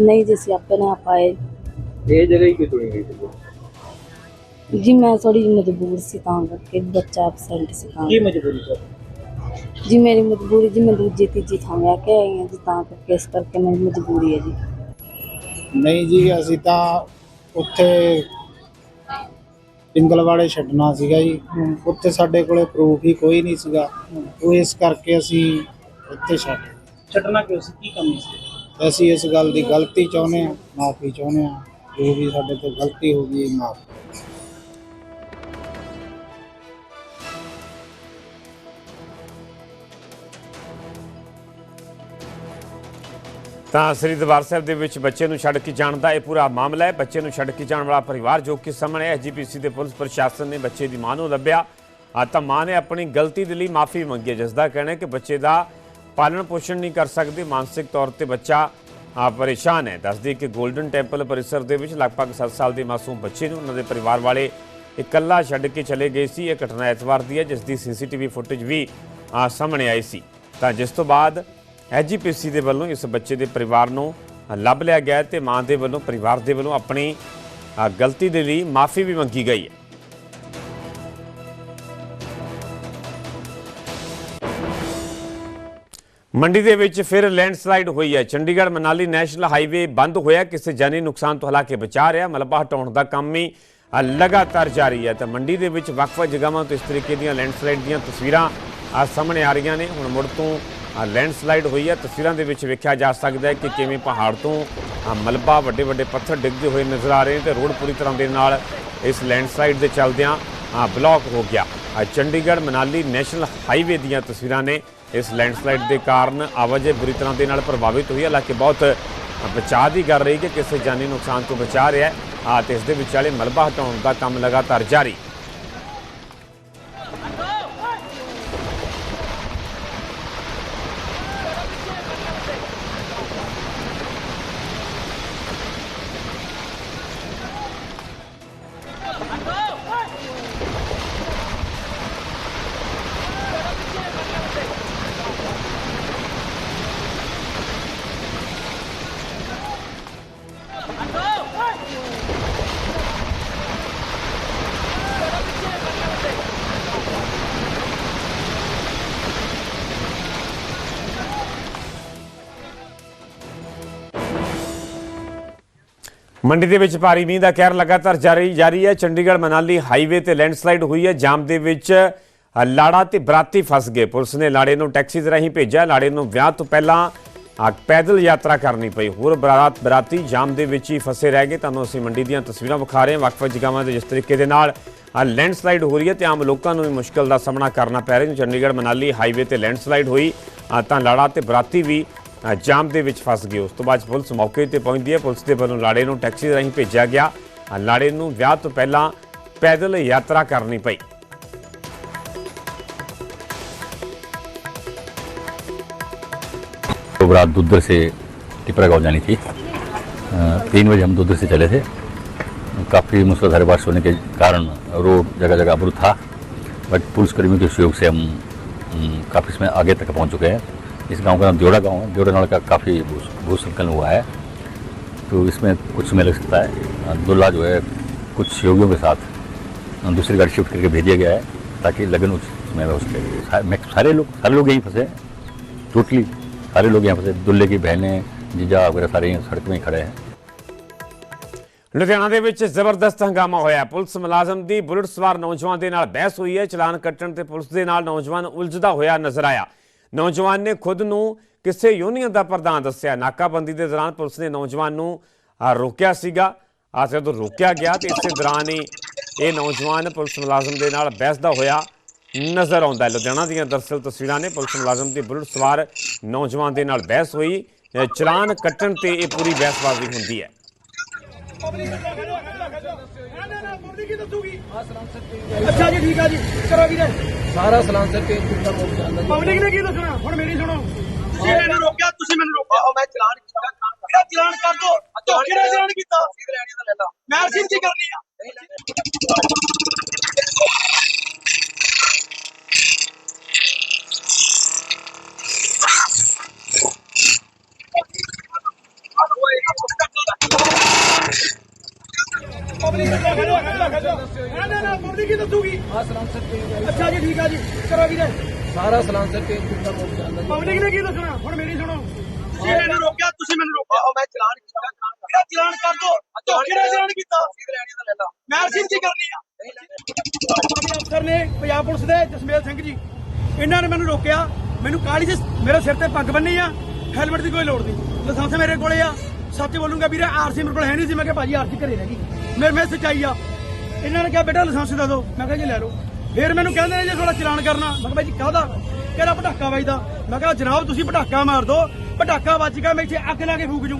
ਨਹੀਂ ਜੀ ਅਸੀਂ ਆਪਣੇ ਆਪ ਆਏ। ਇਹ ਜਗ੍ਹਾ ਹੀ ਕਿਉਂ ਚੁਣੀ ਗਈ ਸੀ? ਜੀ ਮੈਂ ਥੋੜੀ ਮਜਬੂਰ ਸੀ ਤਾਂ ਕਰਕੇ ਬੱਚਾ ਐਬਸੈਂਟ ਸੀ ਤਾਂ ਮਜਬੂਰੀ ਸਰ ਜੀ ਮੇਰੀ ਮਜਬੂਰੀ ਜੀ ਮੈਂ ਦੂਜੀ ਤੀਜੀ ਥਾਂ ਵਿਆਹ ਕੇ ਆਈ ਹਾਂ ਜੀ ਤਾਂ ਕਰਕੇ ਇਸ ਕਰਕੇ ਮੇਰੀ ਮਜਬੂਰੀ ਹੈ ਜੀ। ਨਹੀਂ ਜੀ ਅਸੀਂ ਤਾਂ ਉੱਥੇ ਪਿੰਗਲਵਾੜੇ ਛੱਡਣਾ ਸੀਗਾ ਜੀ। ਉੱਥੇ ਸਾਡੇ ਕੋਲੇ ਪ੍ਰੂਫ ਹੀ ਕੋਈ ਨਹੀਂ ਸੀਗਾ। ਉਹ ਇਸ ਕਰਕੇ ਅਸੀਂ ਉੱਥੇ ਛੱਡ ਛੱਡਣਾ ਕਿਉਂ ਸੀ? ਕੀ ਕਮੀ ਸੀ? ਅਸੀਂ ਇਸ ਗੱਲ ਦੀ ਗਲਤੀ ਚਾਹੁੰਦੇ ਹਾਂ ਮਾਫੀ ਚਾਹੁੰਦੇ ਹਾਂ। ਜੋ ਵੀ ਸਾਡੇ ਤੋਂ ਗਲਤੀ ਹੋ ਗਈ ਮਾਫ। ਤਾਂ ਸ੍ਰੀ ਦਰਬਾਰ ਸਾਹਿਬ ਦੇ ਵਿੱਚ ਬੱਚੇ ਨੂੰ ਛੱਡ ਕੇ ਜਾਣ ਦਾ ਇਹ ਪੂਰਾ ਮਾਮਲਾ ਹੈ। ਬੱਚੇ ਨੂੰ ਛੱਡ ਕੇ ਜਾਣ ਵਾਲਾ ਪਰਿਵਾਰ ਜੋ ਕਿ ਸਾਹਮਣੇ ਹੈ ਐਸਜੀਪੀਸੀ ਦੇ ਪੁਲਿਸ ਪ੍ਰਸ਼ਾਸਨ ਨੇ ਬੱਚੇ ਦੀ ਮਾਂ ਨੂੰ ਲੱਭਿਆ। ਆ ਤਾਂ ਮਾਂ ਨੇ ਆਪਣੀ ਗਲਤੀ ਦੇ ਲਈ ਮਾਫੀ ਮੰਗੀ ਹੈ। ਜਿਸ ਦਾ ਕਹਿਣਾ ਹੈ ਕਿ ਬੱਚੇ ਦਾ ਪਾਲਣ ਪੋਸ਼ਣ ਨਹੀਂ ਕਰ ਸਕਦੇ, ਮਾਨਸਿਕ ਤੌਰ ਤੇ ਬੱਚਾ ਪਰੇਸ਼ਾਨ ਹੈ। ਦੱਸਦੀ ਕਿ 골ਡਨ ਟੈਂਪਲ ਪਰਿਸਰ ਦੇ ਵਿੱਚ ਲਗਭਗ 7 ਸਾਲ ਦੇ ਮਾਸੂਮ ਬੱਚੇ ਨੂੰ ਉਹਨਾਂ ਦੇ ਪਰਿਵਾਰ ਵਾਲੇ ਇਕੱਲਾ ਛੱਡ ਕੇ ਚਲੇ ਗਏ ਸੀ। ਇਹ ਘਟਨਾ ਐਤਵਾਰ ਦੀ ਹੈ, ਜਿਸ ਦੀ ਸੀਸੀਟੀਵੀ ਫੁਟੇਜ ਵੀ ਸਾਹਮਣੇ ਆਈ ਸੀ। ਤਾਂ ਜਿਸ ਤੋਂ ਬਾਅਦ ਐਜੀਪੀਸੀ ਦੇ ਵੱਲੋਂ ਇਸ ਬੱਚੇ ਦੇ ਪਰਿਵਾਰ ਨੂੰ ਲੱਭ ਲਿਆ ਗਿਆ ਹੈ ਤੇ ਮਾਂ ਦੇ ਵੱਲੋਂ, ਪਰਿਵਾਰ ਦੇ ਵੱਲੋਂ ਆਪਣੀ ਗਲਤੀ ਦੇ ਲਈ ਮਾਫੀ ਵੀ ਮੰਗੀ ਗਈ ਹੈ। ਮੰਡੀ ਦੇ ਵਿੱਚ ਫਿਰ ਲੈਂਡਸਲਾਈਡ ਹੋਈ ਹੈ। ਚੰਡੀਗੜ੍ਹ ਮਨਾਲੀ ਨੈਸ਼ਨਲ ਹਾਈਵੇ ਬੰਦ ਹੋਇਆ। ਕਿਸੇ ਜਾਨੀ ਨੁਕਸਾਨ ਤੋਂ ਹਾਲਾਂਕਿ ਬਚਾ ਰਿਹਾ। ਮਲਬਾ ਹਟਾਉਣ ਦਾ ਕੰਮ ਵੀ ਲਗਾਤਾਰ ਜਾਰੀ ਹੈ। ਤਾਂ ਮੰਡੀ ਦੇ ਵਿੱਚ ਵੱਖ-ਵੱਖ ਜਗ੍ਹਾਵਾਂ ਤੋਂ ਇਸ ਤਰੀਕੇ ਦੀਆਂ ਲੈਂਡਸਲਾਈਡ ਦੀਆਂ ਤਸਵੀਰਾਂ ਆ ਸਾਹਮਣੇ ਆ ਰਹੀਆਂ ਨੇ। ਹੁਣ ਮੁੜ ਤੋਂ ਲੈਂਡਸਲਾਈਡ ਹੋਈ ਹੈ। ਤਸਵੀਰਾਂ ਦੇ ਵਿੱਚ ਵੇਖਿਆ ਜਾ ਸਕਦਾ ਹੈ ਕਿ ਕਿਵੇਂ ਪਹਾੜ ਤੋਂ ਮਲਬਾ ਵੱਡੇ ਵੱਡੇ ਪੱਥਰ ਡਿੱਗਦੇ ਹੋਏ ਨਜ਼ਰ ਆ ਰਹੇ ਨੇ ਤੇ ਰੋਡ ਪੂਰੀ ਤਰ੍ਹਾਂ ਦੇ ਨਾਲ ਇਸ ਲੈਂਡਸਲਾਈਡ ਦੇ ਚੱਲਦਿਆਂ ਅ, ਬਲੌਕ ਹੋ ਗਿਆ। ਚੰਡੀਗੜ੍ਹ ਮਨਾਲੀ ਨੈਸ਼ਨਲ ਹਾਈਵੇ ਦੀਆਂ ਤਸਵੀਰਾਂ ਨੇ ਇਸ ਲੈਂਡਸਲਾਈਡ ਦੇ ਕਾਰਨ ਆਵਾਜਾਈ ਬੁਰੀ ਤਰ੍ਹਾਂ ਦੇ ਨਾਲ ਪ੍ਰਭਾਵਿਤ ਹੋਈ ਹੈ। ਹਾਲਾਂਕਿ ਬਹੁਤ ਬਚਾਅ ਦੀ ਗੱਲ ਰਹੀ ਕਿ ਕਿਸੇ ਜਾਨੀ ਨੁਕਸਾਨ ਤੋਂ ਬਚਾ ਰਿਹਾ ਹੈ। ਤੇ ਇਸ ਦੇ ਵਿਚਾਲੇ ਮਲਬਾ ਹਟਾਉਣ ਦਾ ਕੰਮ ਲਗਾਤਾਰ ਜਾਰੀ। ਮੰਡੀ ਦੇ ਵਿੱਚ ਭਾਰੀ ਮੀਂਹ ਦਾ ਕਹਿਰ ਲਗਾਤਾਰ ਜਾਰੀ ਜਾਰੀ ਹੈ। ਚੰਡੀਗੜ੍ਹ, ਮਨਾਲੀ ਹਾਈਵੇ ਤੇ ਲੈਂਡਸਲਾਈਡ ਹੋਈ ਹੈ। ਜਾਮ ਦੇ ਵਿੱਚ ਲਾੜਾ ਤੇ ਬਰਾਤੀ ਫਸ ਗਏ। ਪੁਲਿਸ ਨੇ ਲਾੜੇ ਨੂੰ ਟੈਕਸੀ ਦੇ ਰਾਹੀਂ ਭੇਜਿਆ। ਲਾੜੇ ਨੂੰ ਵਿਆਹ ਤੋਂ ਪਹਿਲਾਂ ਪੈਦਲ ਯਾਤਰਾ ਕਰਨੀ ਪਈ। ਹੋਰ ਬਰਾਤ, ਬਰਾਤੀ ਜਾਮ ਦੇ ਵਿੱਚ ਹੀ ਫਸੇ ਰਹਿ ਗਏ। ਤੁਹਾਨੂੰ ਅਸੀਂ ਮੰਡੀ ਦੀਆਂ ਤਸਵੀਰਾਂ ਵਿਖਾ ਰਹੇ ਹਾਂ। ਵੱਖ-ਵੱਖ ਜਗ੍ਹਾਵਾਂ ਤੇ ਜਿਸ ਤਰੀਕੇ ਦੇ ਨਾਲ ਲੈਂਡਸਲਾਈਡ ਹੋ ਰਹੀ ਹੈ ਤੇ ਆਮ ਲੋਕਾਂ ਨੂੰ ਵੀ ਮੁਸ਼ਕਲ ਦਾ ਸਾਹਮਣਾ ਕਰਨਾ ਪੈ ਰਿਹਾ ਹੈ। ਚੰਡੀਗੜ੍ਹ, ਮਨਾਲੀ ਹਾਈਵੇ ਤੇ ਲੈਂਡਸਲਾਈਡ ਹੋਈ ਤਾਂ ਲਾੜਾ ਤੇ ਬਰਾਤੀ ਵੀ ਜਾਮ ਦੇ ਵਿੱਚ ਫਸ ਗਏ ਉਸ ਤੋਂ ਬਾਅਦ ਪੁਲਿਸ ਮੌਕੇ ਤੇ ਪਹੁੰਚਦੀ ਹੈ ਪੁਲਿਸ ਦੇ ਵੱਲੋਂ ਲਾੜੇ ਨੂੰ ਟੈਕਸੀ ਦੇ ਰਾਹੀਂ ਭੇਜਿਆ ਗਿਆ ਅ, ਲਾੜੇ ਨੂੰ ਵਿਆਹ ਤੋਂ ਪਹਿਲਾਂ ਪੈਦਲ ਯਾਤਰਾ ਕਰਨੀ ਪਈ तो रात दुद्धर से टिपरा गाँव जानी थी अ, तीन बजे हम दुद्धर से चले थे काफ़ी मूसलाधार बारिश होने के कारण रोड जगह जगह अवरुद्ध था बट पुलिस कर्मियों के सहयोग से हम अम, काफ़ी समय आगे तक पहुंच चुके हैं इस गांव का नाम देवड़ा गांव है देवड़ा नाल का काफ़ी भूस्खलन हुआ है तो इसमें कुछ समय लग सकता है अ, दुल्हा जो है कुछ सहयोगियों के साथ अ, दूसरी गाड़ी शिफ्ट करके भेज दिया गया है ताकि लगन उस समय में हो सके सा- मैक्स- सारे लोग सारे लोग यहीं फंसे हैं टोटली सारे लोग यहाँ फंसे दुल्हे की बहनें जीजा वगैरह सारे यहाँ सड़क में ही खड़े हैं ਲੁਧਿਆਣਾ ਦੇ ਵਿੱਚ ਜ਼ਬਰਦਸਤ ਹੰਗਾਮਾ ਹੋਇਆ ਪੁਲਿਸ ਮੁਲਾਜ਼ਮ ਦੀ ਬੁਲਟ ਸਵਾਰ ਨੌਜਵਾਨ ਦੇ ਨਾਲ ਬਹਿਸ ਹੋਈ ਹੈ ਚਲਾਨ ਕੱਟਣ ਤੇ ਪੁਲਿਸ ਦੇ ਨਾਲ ਨੌਜਵਾਨ ਉਲਝਦਾ ਹੋਇਆ ਨਜ਼ਰ ਆਇਆ ਨੌਜਵਾਨ ਨੇ ਖੁਦ ਨੂੰ ਕਿਸੇ ਯੂਨੀਅਨ ਦਾ ਪ੍ਰਧਾਨ ਦੱਸਿਆ। ਨਾਕਾਬੰਦੀ ਦੇ ਦੌਰਾਨ ਪੁਲਿਸ ਨੇ ਨੌਜਵਾਨ ਨੂੰ ਰੋਕਿਆ ਸੀਗਾ। ਆ ਜਦੋਂ ਰੋਕਿਆ ਗਿਆ ਤੇ ਇਸੇ ਦੌਰਾਨ ਹੀ ਇਹ ਨੌਜਵਾਨ ਪੁਲਿਸ ਮੁਲਾਜ਼ਮ ਦੇ ਨਾਲ ਬਹਿਸਦਾ ਹੋਇਆ ਨਜ਼ਰ ਆਉਂਦਾ ਹੈ। ਲੁਧਿਆਣਾ ਦੀਆਂ ਦਰਸਲ ਤਸਵੀਰਾਂ ਨੇ ਪੁਲਿਸ ਮੁਲਾਜ਼ਮ ਦੀ ਬੁਲਟ ਸਵਾਰ ਨੌਜਵਾਨ ਦੇ ਨਾਲ ਬਹਿਸ ਹੋਈ। ਚਲਾਨ ਕੱਟਣ ਤੇ ਇਹ ਪੂਰੀ ਬਹਿਸਬਾਜ਼ੀ ਹੁੰਦੀ ਹੈ। ਅੱਛਾ ਜੀ ਠੀਕ ਆ ਜੀ। ਕਰੋ ਵੀਰੇ। ਸਾਰਾ ਸਲਾਂਸਰ ਤੇ ਪਬਲਿਕ ਨੇ ਕੀ ਦੱਸਣਾ? ਹੁਣ ਮੇਰੀ ਸੁਣੋ। ਤੁਸੀਂ ਮੈਨੂੰ ਰੋਕਿਆ ਤੁਸੀਂ ਮੈਨੂੰ ਰੋਕਿਆ। ਮੈਂ ਚਲਾਨ ਕੀਤਾ ਮੇਰਾ ਚਲਾਨ ਕਰ ਦੋ। ਤੋ ਕਿਹੜਾ ਚਲਾਨ ਕੀਤਾ? ਮੈਂ ਅਰਸ਼ੀਦ ਕੀ ਕਰਨੀ ਆ। ਪਬਲਿਕ ਨੇ ਖੜੋ ਖੜੋ ਨਾ ਨਾ ਨਾ ਪਬਲਿਕ ਕੀ ਦੱਸੂਗੀ? ਆ ਸਲਾਂਸਰ ਤੇ ਅੱਛਾ ਜੀ ਠੀਕ ਆ ਜੀ। ਕਰੋ ਵੀਰੇ। ਸਾਰਾ ਸਲਾਂਸਰ ਤੇ ਪਬਲਿਕ ਨੇ ਕੀ ਦੱਸਣਾ? ਹੁਣ ਮੇਰੀ ਸੁਣੋ। ਤੁਸੀਂ ਮੈਨੂੰ ਰੋਕਿਆ ਤੁਸੀਂ ਮੈਨੂੰ ਰੋਕਿਆ। ਮੈਂ ਚਲਾਨ ਕੀਤਾ। ਮੇਰਾ ਚਲਾਨ ਕਰ ਦੋ। ਤੋ ਕਿਹੜਾ ਚਲਾਨ ਕੀਤਾ। ਮੈਂ ਅਰਸ਼ੀਦ ਕੀ ਕਰਨੀ ਆ? ਅਫਸਰ ਨੇ ਪੰਜਾਬ ਪੁਲਿਸ ਦੇ ਜਸਮੇਲ ਸਿੰਘ ਜੀ। ਇਹਨਾਂ ਨੇ ਮੈਨੂੰ ਰੋਕਿਆ। ਮੈਨੂੰ ਕਾਲੀ ਜੀ ਮੇਰੇ ਸਿਰ ਤੇ ਪੱਗ ਬੰਨੀ ਆ। ਹੈਲਮਟ ਦੀ ਕੋਈ ਲੋੜ ਨਹੀਂ। ਲਾਇਸੈਂਸ ਮੇਰੇ ਕੋਲੇ ਆ। ਸੱਚ ਬੋਲੂੰਗਾ ਵੀਰੇ, ਆਰਸੀ ਮੇਰੇ ਕੋਲ ਹੈ ਨਹੀਂ ਸੀ। ਮੈਂ ਕਿਹਾ ਭਾਜੀ ਆਰਸੀ ਘਰੇ ਰਹਿ ਗਈ। ਮੇਰੇ ਮੈਂ ਸੱਚਾਈ ਆ। ਇਹਨਾਂ ਨੇ ਕਿਹਾ, ਬੇਟਾ, ਲਾਇਸੈਂਸ ਦੇ ਦਿਓ ਮੈਂ ਕਿਹਾ, ਜੀ ਲੈ ਲਓ। ਫਿਰ ਮੈਨੂੰ ਕਹਿੰਦੇ ਨੇ, ਜੀ ਥੋੜਾ ਚਲਾਨ ਕਰਨਾ। ਮੈਂ ਕਿਹਾ, ਭਾਈ ਜੀ, ਕਾਹਦਾ? ਕਿਹੜਾ ਪਟਾਕਾ ਵੱਜਦਾ। ਮੈਂ ਕਿਹਾ, ਜਨਾਬ, ਤੁਸੀਂ ਪਟਾਕਾ ਮਾਰ ਦਿਓ ਪਟਾਕਾ ਵੱਜ ਗਿਆ, ਮੈਂ ਇੱਥੇ ਅੱਗ ਲਾ ਕੇ ਫੂਕ ਜੂ।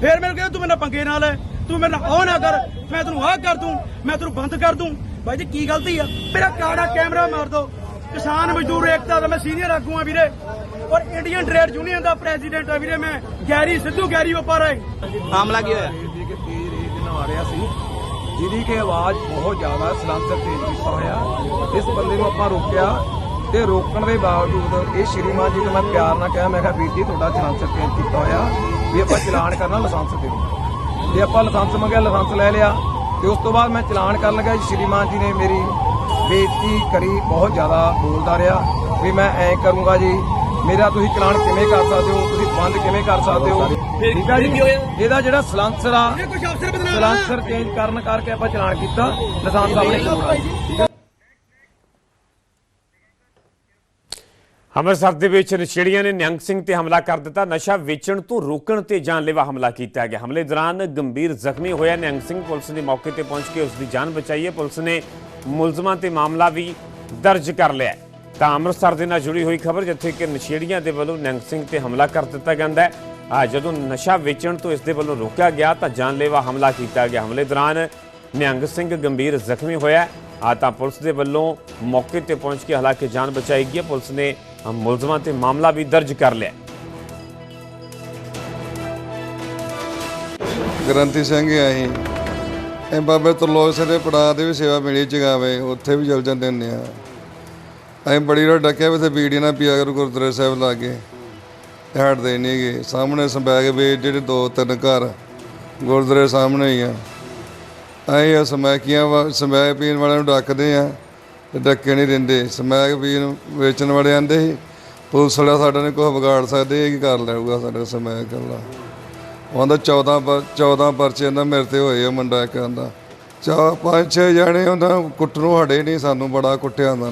ਫਿਰ ਮੈਨੂੰ ਕਹਿੰਦਾ, ਤੂੰ ਮੇਰੇ ਨਾਲ ਪੰਗੇ ਨਾਲ ਹੈ ਤੂੰ ਮੇਰੇ ਨਾਲ ਉਹ ਨਾ ਕਰ। ਮੈਂ ਤੈਨੂੰ ਆਹ ਕਰ ਦੂੰ। ਮੈਂ ਤੈਨੂੰ ਬੰਦ ਕਰ ਦੂੰ। ਬਾਈ ਜੀ, ਕੀ ਗਲਤੀ ਆ? ਮੇਰਾ ਕਾੜਾ ਕੈਮਰਾ ਮਾਰ ਦੋ। ਕਿਸਾਨ ਮਜ਼ਦੂਰ ਏਕਤਾ ਦਾ ਮੈਂ ਸੀਨੀਅਰ ਆਗੂ ਆ ਵੀਰੇ। ਔਰ ਇੰਡੀਅਨ ਟ੍ਰੇਡ ਯੂਨੀਅਨ ਦਾ ਪ੍ਰੈਜ਼ੀਡੈਂਟ ਆ ਵੀਰੇ ਮੈਂ। ਗੈਰੀ ਸਿੱਧੂ ਗੈਰੀ ਵਪਾਰਾ ਹੈ। ਮਾਮਲਾ ਕੀ ਹੋਇਆ? ਜੀ ਕਿ ਤੇਜ਼ ਰੇਤ ਨਾਲ ਆ ਰਿਹਾ ਸੀ ਜਿਹਦੀ ਕਿ ਆਵਾਜ਼ ਬਹੁਤ ਜ਼ਿਆਦਾ ਸਲਾਂਸਰ ਤੇਜ਼ ਕੀਤਾ ਹੋਇਆ ਇਸ ਬੰਦੇ ਨੂੰ ਆਪਾਂ ਰੋਕਿਆ ਤੇ ਰੋਕਣ ਦੇ ਬਾਵਜੂਦ ਇਹ ਸ਼੍ਰੀਮਾਨ ਜੀ ਨੂੰ ਮੈਂ ਪਿਆਰ ਨਾਲ ਕਿਹਾ ਮੈਂ ਕਿਹਾ ਵੀਰ ਜੀ ਤੁਹਾਡਾ ਸਲਾਂਸਰ ਤੇਜ਼ ਕੀਤਾ ਹੋਇਆ। ਵੀ ਆਪਾਂ ਚਲਾਨ ਕਰਨਾ ਲਾਇਸੈਂਸ ਦਿਓ। ਤੇ ਆਪਾਂ ਲਾਇਸੈਂਸ ਮੰਗਿਆ ਲਾਇਸੈਂਸ ਲੈ ਲਿਆ। ਤੇ ਉਸ ਤੋਂ ਬਾਅਦ ਮੈਂ ਚਲਾਨ ਕਰਨ ਲੱਗਾ ਜੀ ਸ਼੍ਰੀਮਾਨ ਜੀ ਨੇ ਮੇਰੀ ਬੇਇੱਜ਼ਤੀ ਕਰੀ ਬਹੁਤ ਜ਼ਿਆਦਾ ਬੋਲਦਾ ਰਿਹਾ। ਵੀ ਮੈਂ ਐਂ ਕਰੂੰਗਾ ਜੀ ਮੇਰਾ ਤੁਸੀਂ ਚਲਾਨ ਕਿਵੇਂ ਕਰ ਸਕਦੇ ਹੋ ਤੁਸੀਂ ਬੰਦ ਕਿਵੇਂ ਕਰ ਸਕਦੇ ਹੋ? ਠੀਕ ਆ ਜੀ? ਇਹਦਾ ਜਿਹੜਾ ਸਲਾਂਸਰ ਆ ਸਲਾਂਸਰ ਚੇਂਜ ਕਰਨ ਕਰਕੇ ਆਪਾਂ ਚਲਾਨ ਕੀਤਾ। ਆਪਣੇ ਕੋਲ ਆ ਠੀਕ ਆ ਅੰਮ੍ਰਿਤਸਰ ਦੇ ਵਿੱਚ ਨਸ਼ੇੜੀਆਂ ਨੇ ਨਿਹੰਗ ਸਿੰਘ ਤੇ ਹਮਲਾ ਕਰ ਦਿੱਤਾ। ਨਸ਼ਾ ਵੇਚਣ ਤੋਂ ਰੋਕਣ ਤੇ ਜਾਨਲੇਵਾ ਹਮਲਾ ਕੀਤਾ ਗਿਆ। ਹਮਲੇ ਦੌਰਾਨ ਗੰਭੀਰ ਜ਼ਖਮੀ ਹੋਇਆ ਨਿਹੰਗ ਸਿੰਘ। ਪੁਲਿਸ ਨੇ ਮੌਕੇ ਤੇ ਪਹੁੰਚ ਕੇ ਉਸ ਦੀ ਜਾਨ ਬਚਾਈ ਹੈ। ਪੁਲਿਸ ਨੇ ਮੁਲਜ਼ਮਾਂ ਤੇ ਮਾਮਲਾ ਵੀ ਦਰਜ ਕਰ ਲਿਆ ਤਾਂ ਅੰਮ੍ਰਿਤਸਰ ਦੇ ਨਾਲ ਜੁੜੀ ਹੋਈ ਖਬਰ, ਜਿੱਥੇ ਕਿ ਨਸ਼ੇੜੀਆਂ ਦੇ ਵੱਲੋਂ ਨਿਹੰਗ ਸਿੰਘ ਤੇ ਹਮਲਾ ਕਰ ਦਿੱਤਾ ਜਾਂਦਾ ਹੈ। ਆ ਜਦੋਂ ਨਸ਼ਾ ਵੇਚਣ ਤੋਂ ਇਸ ਦੇ ਵੱਲੋਂ ਰੋਕਿਆ ਗਿਆ, ਤਾਂ ਜਾਨਲੇਵਾ ਹਮਲਾ ਕੀਤਾ ਗਿਆ। ਹਮਲੇ ਦੌਰਾਨ ਨਿਹੰਗ ਸਿੰਘ ਗੰਭੀਰ ਜ਼ਖਮੀ ਹੋਇਆ ਆ ਤਾਂ ਪੁਲਿਸ ਦੇ ਵੱਲੋਂ ਮੌਕੇ ਤੇ ਪਹੁੰਚ ਕੇ ਹਾਲਾਂਕਿ ਜਾਨ ਬਚਾਈ ਗਈ ਹੈ। ਪੁਲਿਸ ਨੇ ਮੁਲਜ਼ਮਾਂ ਤੇ ਮਾਮਲਾ ਵੀ ਦਰਜ ਕਰ ਲਿਆ ਹੈ। ਗ੍ਰੰਥੀ ਸਿੰਘ ਆਹੀ। ਇਹ ਬਾਬੇ ਤਰਲੋਕ ਸਿੰਘ ਦੇ ਪੜਾਅ ਦੇ ਵੀ ਸੇਵਾ ਮਿਲੀ ਜਗਾਵੇ, ਉੱਥੇ ਵੀ ਜਲ ਜਾਂਦੇ ਹੁੰਦੇ ਆ। ਅਸੀਂ ਬੜੀ ਰ ਡੱਕਿਆ ਵੀ ਤੇ ਬੀੜੀ ਨਾਲ ਪੀਆ ਕਰੋ, ਗੁਰਦੁਆਰੇ ਸਾਹਿਬ ਲਾਗੇ ਤੇ ਹਟਦੇ ਨਹੀਂ ਗੇ ਸਾਹਮਣੇ ਸੰਬੈਗ ਵੇ ਜਿਹੜੇ ਦੋ ਤਿੰਨ ਘਰ ਗੁਰਦੁਆਰੇ ਸਾਹਮਣੇ ਹੀ ਆ। ਅਸੀਂ ਆ ਸਮੈਕੀਆਂ ਵਾ- ਸਮੈਕ ਪੀਣ ਵਾਲਿਆਂ ਨੂੰ ਡੱਕਦੇ ਆ। ਡੱਕੇ ਨਹੀਂ ਦਿੰਦੇ। ਸਮੈਕ ਵੀ ਵੇਚਣ ਵਾਲੇ ਆਂਦੇ ਸੀ, ਪੁਲਿਸ ਵਾਲਾ ਸਾਡਾ ਨੇ ਕੁਛ ਵਿਗਾੜ ਸਕਦੇ, ਇਹ ਕੀ ਕਰ ਲੈਊਗਾ ਸਾਡਾ ਸਮੈਕ ਵਾਲਾ। ਉਹਦਾ 14 ਪਰ 14 ਪਰਚੇ ਦਾ ਮੇਰੇ ਤੇ ਹੋਏ ਆ ਮੁੰਡਾ ਇੱਕ ਆਂਦਾ। ਚਾ, ਪੰਜ, ਛੇ ਜਾਣੇ ਉਹਨਾਂ ਕੁੱਟ ਨੂੰ ਹਟੇ ਨਹੀਂ ਸਾਨੂੰ, ਬੜਾ ਕੁੱਟਿਆ ਉਹਨਾਂ